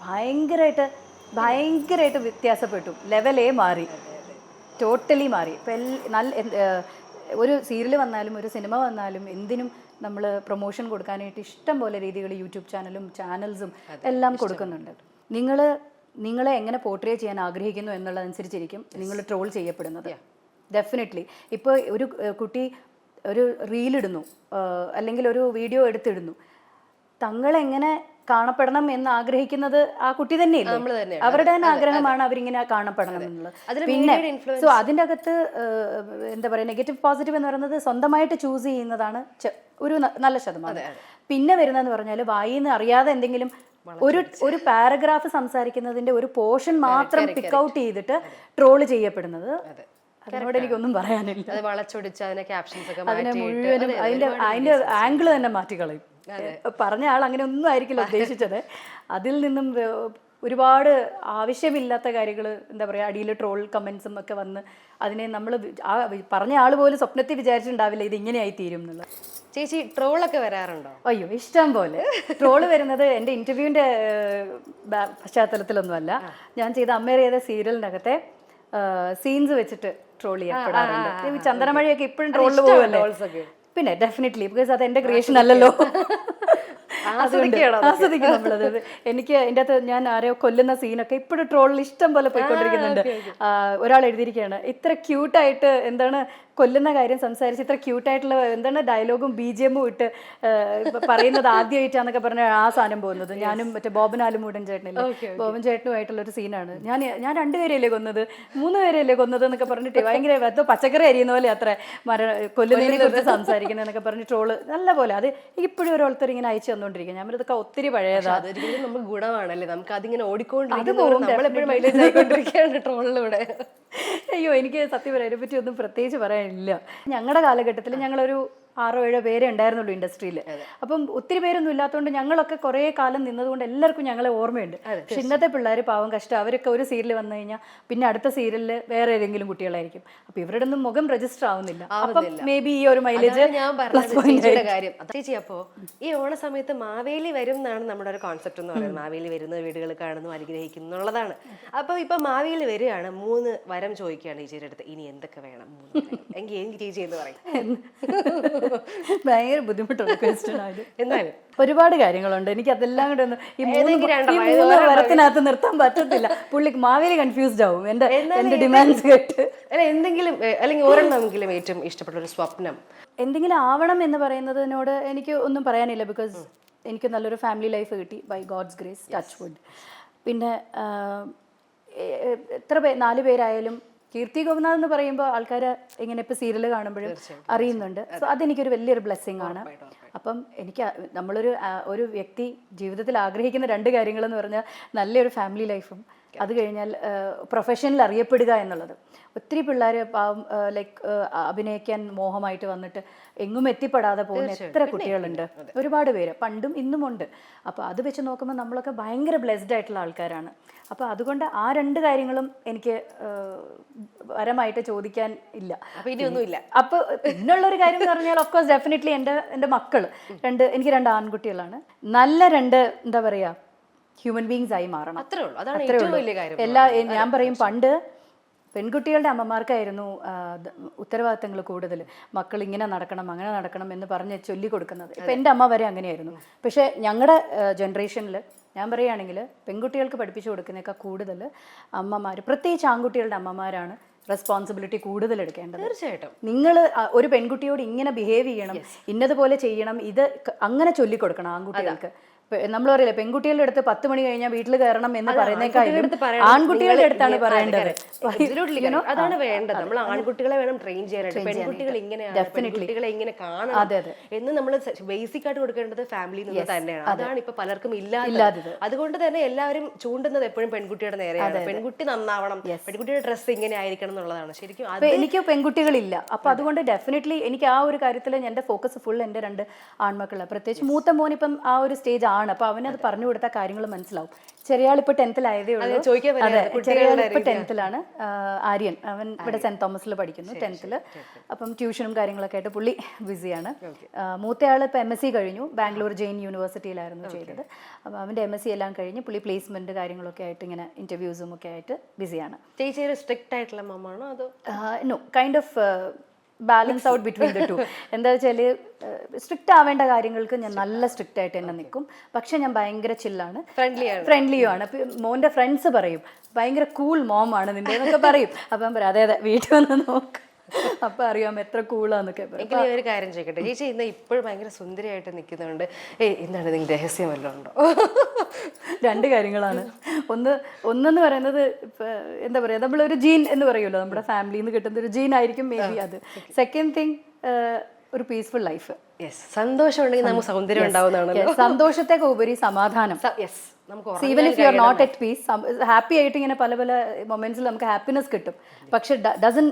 ഭയങ്കരമായിട്ട് ഭയങ്കരമായിട്ട് വ്യത്യാസപ്പെട്ടു. ലെവലേ മാറി. ടോട്ടലി മാറി. ഇപ്പം നല്ല ഒരു സീരിയൽ വന്നാലും ഒരു സിനിമ വന്നാലും എന്തിനും നമ്മൾ പ്രൊമോഷൻ കൊടുക്കാനായിട്ട് ഇഷ്ടം പോലെ രീതികൾ യൂട്യൂബ് ചാനലും ചാനൽസും എല്ലാം കൊടുക്കുന്നുണ്ട്. നിങ്ങൾ നിങ്ങളെ എങ്ങനെ പോർട്രേ ചെയ്യാൻ ആഗ്രഹിക്കുന്നു എന്നുള്ളതനുസരിച്ചിരിക്കും നിങ്ങൾ ട്രോൾ ചെയ്യപ്പെടുന്നത്. ഡെഫിനറ്റ്ലി ഇപ്പോൾ ഒരു കുട്ടി ഒരു റീലിടുന്നു അല്ലെങ്കിൽ ഒരു വീഡിയോ എടുത്തിടുന്നു. തങ്ങളെങ്ങനെ കാണപ്പെടണം എന്ന് ആഗ്രഹിക്കുന്നത് ആ കുട്ടി തന്നെയല്ലേ? അവരുടെ തന്നെ ആഗ്രഹമാണ് അവരിങ്ങനെ കാണപ്പെടണം എന്നുള്ളത്. പിന്നെ സോ അതിന്റെ അകത്ത് എന്താ പറയുക നെഗറ്റീവ് പോസിറ്റീവ് എന്ന് പറയുന്നത് സ്വന്തമായിട്ട് ചൂസ് ചെയ്യുന്നതാണ് ഒരു നല്ല ശതമാനം. പിന്നെ വരുന്നതെന്ന് പറഞ്ഞാൽ വായിന്ന് അറിയാതെ എന്തെങ്കിലും ഒരു ഒരു പാരഗ്രാഫ് സംസാരിക്കുന്നതിന്റെ ഒരു പോർഷൻ മാത്രം പിക്ക് ഔട്ട് ചെയ്തിട്ട് ട്രോൾ ചെയ്യപ്പെടുന്നത്. അതിനോട് എനിക്കൊന്നും പറയാനില്ല. അത് വളച്ചൊടിച്ച് അതിനെ ക്യാപ്ഷൻസ് ഒക്കെ അതിന്റെ അതിന്റെ ആംഗിൾ തന്നെ മാറ്റിക്കളയും പറഞ്ഞ ആൾ അങ്ങനെ ഒന്നും ആയിരിക്കില്ല ഉദ്ദേശിച്ചത്. അതിൽ നിന്നും ഒരുപാട് ആവശ്യമില്ലാത്ത കാര്യങ്ങൾ എന്താ പറയുക അടിയിൽ ട്രോൾ കമൻസും ഒക്കെ വന്ന് അതിനെ നമ്മൾ ആ പറഞ്ഞ ആൾ പോലും സ്വപ്നത്തിൽ വിചാരിച്ചിട്ടുണ്ടാവില്ല ഇത് ഇങ്ങനെയായി തീരും എന്നുള്ളത്. ചേച്ചി ട്രോളൊക്കെ വരാറുണ്ടോ? അയ്യോ ഇഷ്ടം പോലെ. ട്രോൾ വരുന്നത് എന്റെ ഇന്റർവ്യൂവിന്റെ പശ്ചാത്തലത്തിലൊന്നുമല്ല. ഞാൻ ചെയ്ത അമ്മേറിയത സീരിയലിനകത്തെ സീൻസ് വെച്ചിട്ട് ട്രോൾ ചെയ്യപ്പെടാറുണ്ട്. ചന്ദനമഴയൊക്കെ ഇപ്പോഴും ട്രോളിൽ പോകുമല്ലോ? പിന്നെ ഡെഫിനറ്റ്ലി ബിക്കോസ് അത് എന്റെ ക്രിയേഷൻ അല്ലല്ലോ. ആസ്വദിക്കും നമ്മളത്. എനിക്ക് എന്റെ അകത്ത് ഞാൻ ആരെയോ കൊല്ലുന്ന സീനൊക്കെ ഇപ്പോഴും ട്രോളിൽ ഇഷ്ടം പോലെ പോയിക്കൊണ്ടിരിക്കുന്നുണ്ട്. ഒരാൾ എഴുതിയിരിക്കുകയാണ് ഇത്ര ക്യൂട്ടായിട്ട് എന്താണ് കൊല്ലുന്ന കാര്യം സംസാരിച്ച് ഇത്ര ക്യൂട്ടായിട്ടുള്ള എന്താണ് ഡയലോഗും ബി ജി എമ്മും ഇട്ട് പറയുന്നത് ആദ്യമായിട്ടാന്നൊക്കെ പറഞ്ഞ ആ സാധനം പോകുന്നത്. ഞാനും മറ്റേ ബോബൻ ആലുമൂടൻ ചേട്ടനില്ലേ? ബോബൻ ചേട്ടനുമായിട്ടുള്ള ഒരു സീനാണ്. ഞാൻ ഞാൻ രണ്ടുപേരെയല്ലേ കൊന്നത്? മൂന്ന് പേരെയല്ലേ കൊന്നത് എന്നൊക്കെ പറഞ്ഞിട്ട് ഭയങ്കര എന്തോ പച്ചക്കറി അരിയുന്ന പോലെ അത്ര മര കൊല്ലുന്നതിനെ കുറിച്ച് സംസാരിക്കുന്നത് എന്നൊക്കെ പറഞ്ഞ് ട്രോൾ. നല്ല പോലെ. അത് ഇപ്പോഴും ഓരോരുത്തർ ഇങ്ങനെ അയച്ചു തന്നുകൊണ്ടിരിക്കുക ഞാൻ ഇതൊക്കെ ഒത്തിരി പഴയതാണ് അതൊരിക്കലും നമുക്ക് ഗുണമാണല്ലേ? നമുക്ക് അതിങ്ങനെ ട്രോളിലൂടെ. അയ്യോ എനിക്ക് സത്യം പറയാം. അതിനെപ്പറ്റി ഒന്നും പ്രത്യേകിച്ച് പറയാനില്ല ഞങ്ങളുടെ കാലഘട്ടത്തിൽ ഞങ്ങളൊരു ആറോ ഏഴോ പേരെ ഉണ്ടായിരുന്നുള്ളൂ ഇൻഡസ്ട്രിയിൽ അപ്പം ഒത്തിരി പേരൊന്നും ഇല്ലാത്തതുകൊണ്ട് ഞങ്ങളൊക്കെ കുറേ കാലം നിന്നതുകൊണ്ട് എല്ലാവർക്കും ഞങ്ങളെ ഓർമ്മയുണ്ട്. പക്ഷെ ഇന്നത്തെ പിള്ളേർ പാവം കഷ്ടം. അവരൊക്കെ ഒരു സീരിയൽ വന്നു കഴിഞ്ഞാൽ പിന്നെ അടുത്ത സീരിയലിൽ വേറെ ഏതെങ്കിലും കുട്ടികളായിരിക്കും. അപ്പൊ ഇവരുടെ ഒന്നും മുഖം രജിസ്റ്റർ ആവുന്നില്ല. അപ്പം മേ ബി ഈ ഒരു മൈലേജ് ഞാൻ കാര്യം. അത് ചേച്ചി അപ്പോ ഈ ഓണ സമയത്ത് മാവേലി വരും എന്നാണ് നമ്മുടെ ഒരു കോൺസെപ്റ്റ് എന്ന് പറയുന്നത്. മാവേലി വരുന്ന വീടുകൾ കാണുന്നു അനുഗ്രഹിക്കുന്നു എന്നുള്ളതാണ്. അപ്പൊ ഇപ്പൊ മാവേലി വരികയാണ്. മൂന്ന് വരം ചോദിക്കുകയാണ് ചേച്ചിയുടെ അടുത്ത്. ഇനി എന്തൊക്കെ വേണം. എങ്കിൽ എനിക്ക് ചേച്ചി എന്ന് പറയും. ഭയങ്കര ബുദ്ധിമുട്ടുള്ള ക്വസ്റ്റ്യൻ ആയത്. എന്നാലും. ഒരുപാട് കാര്യങ്ങളുണ്ട്. എനിക്ക് അതെല്ലാം കൂടെ ഒന്ന് ഈ മൂന്ന് വരത്തിനകത്ത് നിർത്താൻ പറ്റത്തില്ല. പുള്ളി മാവേലി കൺഫ്യൂസ്ഡ് ആവും. എന്റെ എന്റെ ഡിമാൻഡ്സ് കേട്ട്. അല്ല എന്തെങ്കിലും അല്ലെങ്കിൽ ഒരെണ്ണമെങ്കിലും ഏറ്റവും ഇഷ്ടപ്പെട്ട ഒരു സ്വപ്നം. എന്തെങ്കിലും ആവണം എന്ന് പറയുന്നതിനോട് എനിക്ക് ഒന്നും പറയാനില്ല ബിക്കോസ് എനിക്ക് നല്ലൊരു ഫാമിലി ലൈഫ് കിട്ടി. By God's grace touch wood പിന്നെ എത്ര പേ നാല് പേരായാലും കീർത്തി ഗോപനാഥ് എന്ന് പറയുമ്പോൾ ആൾക്കാർ ഇങ്ങനെ ഇപ്പോൾ സീരിയൽ കാണുമ്പോഴും അറിയുന്നുണ്ട്. സോ അതെനിക്കൊരു വലിയൊരു ബ്ലെസ്സിങ് ആണ്. അപ്പം എനിക്ക് നമ്മളൊരു ഒരു വ്യക്തി ജീവിതത്തിൽ ആഗ്രഹിക്കുന്ന രണ്ട് കാര്യങ്ങൾ എന്ന് പറഞ്ഞാൽ നല്ലൊരു ഫാമിലി ലൈഫും അത് കഴിഞ്ഞാൽ പ്രൊഫഷനിൽ അറിയപ്പെടുക എന്നുള്ളത്. ഒത്തിരി പിള്ളേർ പാവം ലൈക്ക് അഭിനയിക്കാൻ മോഹമായിട്ട് വന്നിട്ട് എങ്ങും എത്തിപ്പെടാതെ പോകുന്ന എത്ര കുട്ടികളുണ്ട്? ഒരുപാട് പേര്. പണ്ടും ഇന്നുമുണ്ട് അപ്പോൾ അത് വെച്ച് നോക്കുമ്പോൾ നമ്മളൊക്കെ ഭയങ്കര ബ്ലെസ്ഡ് ആയിട്ടുള്ള ആൾക്കാരാണ്. അപ്പോൾ അതുകൊണ്ട് ആ രണ്ട് കാര്യങ്ങളും എനിക്ക് വരമായിട്ട് ചോദിക്കാൻ ഇല്ല. അപ്പൊ ഇനിയൊന്നുമില്ല അപ്പോൾ പിന്നുള്ള ഒരു കാര്യം എന്ന് പറഞ്ഞാൽ ഓഫ് കോഴ്സ് ഡെഫിനറ്റ്ലി എന്റെ എന്റെ മക്കൾ രണ്ട് എനിക്ക് രണ്ട് ആൺകുട്ടികളാണ്. നല്ല രണ്ട് എന്താ പറയുക ഹ്യൂമൻ ബീങ്സ് ആയി മാറണം. അത്രേ ഉള്ളൂ. അതാണ് ഏറ്റവും വലിയ കാര്യം. എല്ലാ ഞാൻ പറയും പണ്ട് പെൺകുട്ടികളുടെ അമ്മമാർക്കായിരുന്നു ഉത്തരവാദിത്തങ്ങൾ കൂടുതൽ. മക്കൾ ഇങ്ങനെ നടക്കണം അങ്ങനെ നടക്കണം എന്ന് പറഞ്ഞ് ചൊല്ലി കൊടുക്കുന്നത്. ഇപ്പം എന്റെ അമ്മ വരെ അങ്ങനെയായിരുന്നു. പക്ഷേ ഞങ്ങളുടെ ജനറേഷനിൽ ഞാൻ പറയുകയാണെങ്കിൽ പെൺകുട്ടികൾക്ക് പഠിപ്പിച്ചു കൊടുക്കുന്നേക്കാൾ കൂടുതൽ അമ്മമാർ പ്രത്യേകിച്ച് ആൺകുട്ടികളുടെ അമ്മമാരാണ് റെസ്പോൺസിബിലിറ്റി കൂടുതൽ എടുക്കേണ്ടത്. തീർച്ചയായിട്ടും. നിങ്ങൾ ഒരു പെൺകുട്ടിയോട് ഇങ്ങനെ ബിഹേവ് ചെയ്യണം ഇന്നതുപോലെ ചെയ്യണം ഇത് അങ്ങനെ ചൊല്ലിക്കൊടുക്കണം ആൺകുട്ടികൾക്ക്. നമ്മൾ പറയില്ല പെൺകുട്ടികളുടെ അടുത്ത് പത്ത് മണി കഴിഞ്ഞാൽ വീട്ടിൽ കയറണം എന്ന് പറയുന്നേക്കാളും ആൺകുട്ടികളുടെ അടുത്താണ് പറയേണ്ടത്. അതാണ് വേണ്ടത്. നമ്മൾ ആൺകുട്ടികളെ വേണം ട്രെയിൻ ചെയ്യാനായിട്ട്. പെൺകുട്ടികൾ ഇങ്ങനെയാണ് പെൺകുട്ടികളെ ഇങ്ങനെ കാണണം. എന്ന് നമ്മൾ ബേസിക് ആയിട്ട് കൊടുക്കേണ്ടത് ഫാമിലി നിന്ന് തന്നെയാണ്. അതാണ് ഇപ്പൊ പലർക്കും ഇല്ലാത്തത്. അതുകൊണ്ട് തന്നെ എല്ലാവരും ചൂണ്ടുന്നത് എപ്പോഴും പെൺകുട്ടിയുടെ നേരെയാണ്. പെൺകുട്ടി നന്നാവണം. പെൺകുട്ടിയുടെ ഡ്രസ്സ് ഇങ്ങനെ ആയിരിക്കണം എന്നുള്ളതാണ്. ശരിക്കും എനിക്ക് പെൺകുട്ടികളില്ല. അപ്പൊ അതുകൊണ്ട് ഡെഫിനറ്റ്ലി എനിക്ക് ആ ഒരു കാര്യത്തിൽ എന്റെ ഫോക്കസ് ഫുൾ എന്റെ രണ്ട് ആൺമക്കളാണ് പ്രത്യേകിച്ച് മൂത്ത മോൻ ഇപ്പം ആ ഒരു സ്റ്റേജ് ആണ്. അപ്പൊ അവനത് പറഞ്ഞു കൊടുത്ത കാര്യങ്ങൾ മനസ്സിലാവും. ചെറിയ ആൾ ഇപ്പൊ ടെൻത്തിലായതേ ഉള്ളൂ. ചോദിക്കാൻ അതെ ചെറിയ ടെൻത്തിലാണ്. ആര്യൻ. അവൻ ഇവിടെ സെന്റ് തോമസിൽ പഠിക്കുന്നു ടെൻത്തിൽ അപ്പം ട്യൂഷനും കാര്യങ്ങളൊക്കെ ആയിട്ട് പുള്ളി ബിസിയാണ്. മൂത്തയാൾ ഇപ്പൊ എം എസ് സി കഴിഞ്ഞു. ബാംഗ്ലൂർ ജെയിൻ യൂണിവേഴ്സിറ്റിയിലായിരുന്നു ചെയ്തത്. അപ്പോൾ അവന്റെ എം എസ് സി എല്ലാം കഴിഞ്ഞ് പുള്ളി പ്ലേസ്മെന്റ് കാര്യങ്ങളൊക്കെ ആയിട്ട് ഇങ്ങനെ ഇന്റർവ്യൂസും ഒക്കെ ആയിട്ട് ബിസിയാണ്. ചേച്ചി ഒരു സ്ട്രിക്റ്റ് ആയിട്ടുള്ള മമ്മാണോ അതോ? No kind of balance out between the two എന്താ വെച്ചാൽ സ്ട്രിക്റ്റ് ആവേണ്ട കാര്യങ്ങൾക്ക് ഞാൻ നല്ല സ്ട്രിക്റ്റ് ആയിട്ട് തന്നെ നിൽക്കും. പക്ഷെ ഞാൻ ഭയങ്കര ചില്ലാണ് ഫ്രണ്ട്ലിയാണ് ആണ്. മോന്റെ ഫ്രണ്ട്സ് പറയും ഭയങ്കര കൂൾ മോം ആണ് നിന്റെ എന്നൊക്കെ പറയും. അപ്പം പറയാം അതെ അതെ വീട്ടിൽ വന്ന് നോക്ക്. അപ്പൊ അറിയാം എത്ര കൂളാന്നൊക്കെ. എങ്കിലും ഒരു കാര്യം ചോദിക്കട്ടെ. ചേച്ചി ഇന്ന് ഇപ്പോഴും ഭയങ്കര സുന്ദരിയായിട്ട് നിൽക്കുന്നുണ്ട്. ഏയ് എന്താണ് നിങ്ങൾ രഹസ്യം വല്ലതും ഉണ്ടോ? രണ്ട് കാര്യങ്ങളാണ്. ഒന്ന് ഒന്നെന്ന് പറയുന്നത് ഇപ്പൊ എന്താ പറയാ നമ്മളൊരു ജീൻ എന്ന് പറയുമല്ലോ നമ്മുടെ ഫാമിലിയിൽ നിന്ന് കിട്ടുന്ന ഒരു ജീൻ ആയിരിക്കും മേ ബി അത്. സെക്കൻഡ് തിങ് ഒരു പീസ്ഫുൾ ലൈഫ്. യെസ്. സന്തോഷം ഉണ്ടെങ്കിൽ നമുക്ക് സൗന്ദര്യം ഉണ്ടാവുന്നതാണ് സന്തോഷത്തേക്ക് ഉപരി സമാധാനം. Yes. Even if you are not at peace happy ആയിട്ട് ഇങ്ങനെ പല പല മൊമെന്റ്സിൽ നമുക്ക് ഹാപ്പിനെസ് കിട്ടും. പക്ഷെ doesn't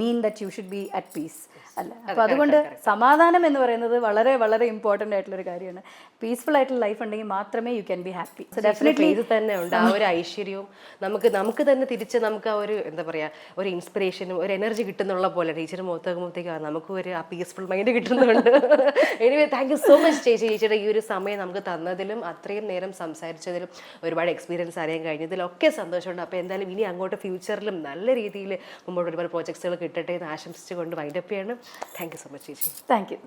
mean that you should be at peace അല്ല. അപ്പൊ അതുകൊണ്ട് സമാധാനം എന്ന് പറയുന്നത് വളരെ വളരെ ഇമ്പോർട്ടന്റ് ആയിട്ടുള്ള ഒരു കാര്യമാണ്. പീസ്ഫുൾ ആയിട്ടുള്ള ലൈഫ് ഉണ്ടെങ്കിൽ മാത്രമേ you can be happy so definitely ഇത് തന്നെ ഉണ്ട്. ആ ഒരു ഐശ്വര്യവും നമുക്ക് നമുക്ക് തന്നെ തിരിച്ച് നമുക്ക് ആ ഒരു എന്താ പറയാ ഒരു ഇൻസ്പിറേഷനും ഒരു എനർജി കിട്ടുന്നുള്ള പോലെ. ടീച്ചർ മുഖത്തേക്ക് നമുക്ക് ഒരു ആ പീസ്ഫുൾ മൈൻഡ് കിട്ടുന്നുണ്ട്. Anyway thank you so much ചേച്ചി. ചേച്ചിയുടെ ഈ ഒരു സമയം നമുക്ക് തന്നതിലും അത്രയും നേരം സംസാരിച്ചതിലും ഒരുപാട് എക്സ്പീരിയൻസ് അറിയാൻ കഴിഞ്ഞതിലൊക്കെ സന്തോഷമുണ്ട്. അപ്പോൾ എന്തായാലും ഇനി അങ്ങോട്ട് ഫ്യൂച്ചറിലും നല്ല രീതിയിൽ മുമ്പോട്ട് ഒരുപാട് പ്രോജക്ട്സുകൾ കിട്ടട്ടെ എന്ന് ആശംസിച്ചുകൊണ്ട് വൈൻഡപ്പ് ചെയ്യണം. താങ്ക് യു സോ മച്ച് ചേച്ചി. Thank you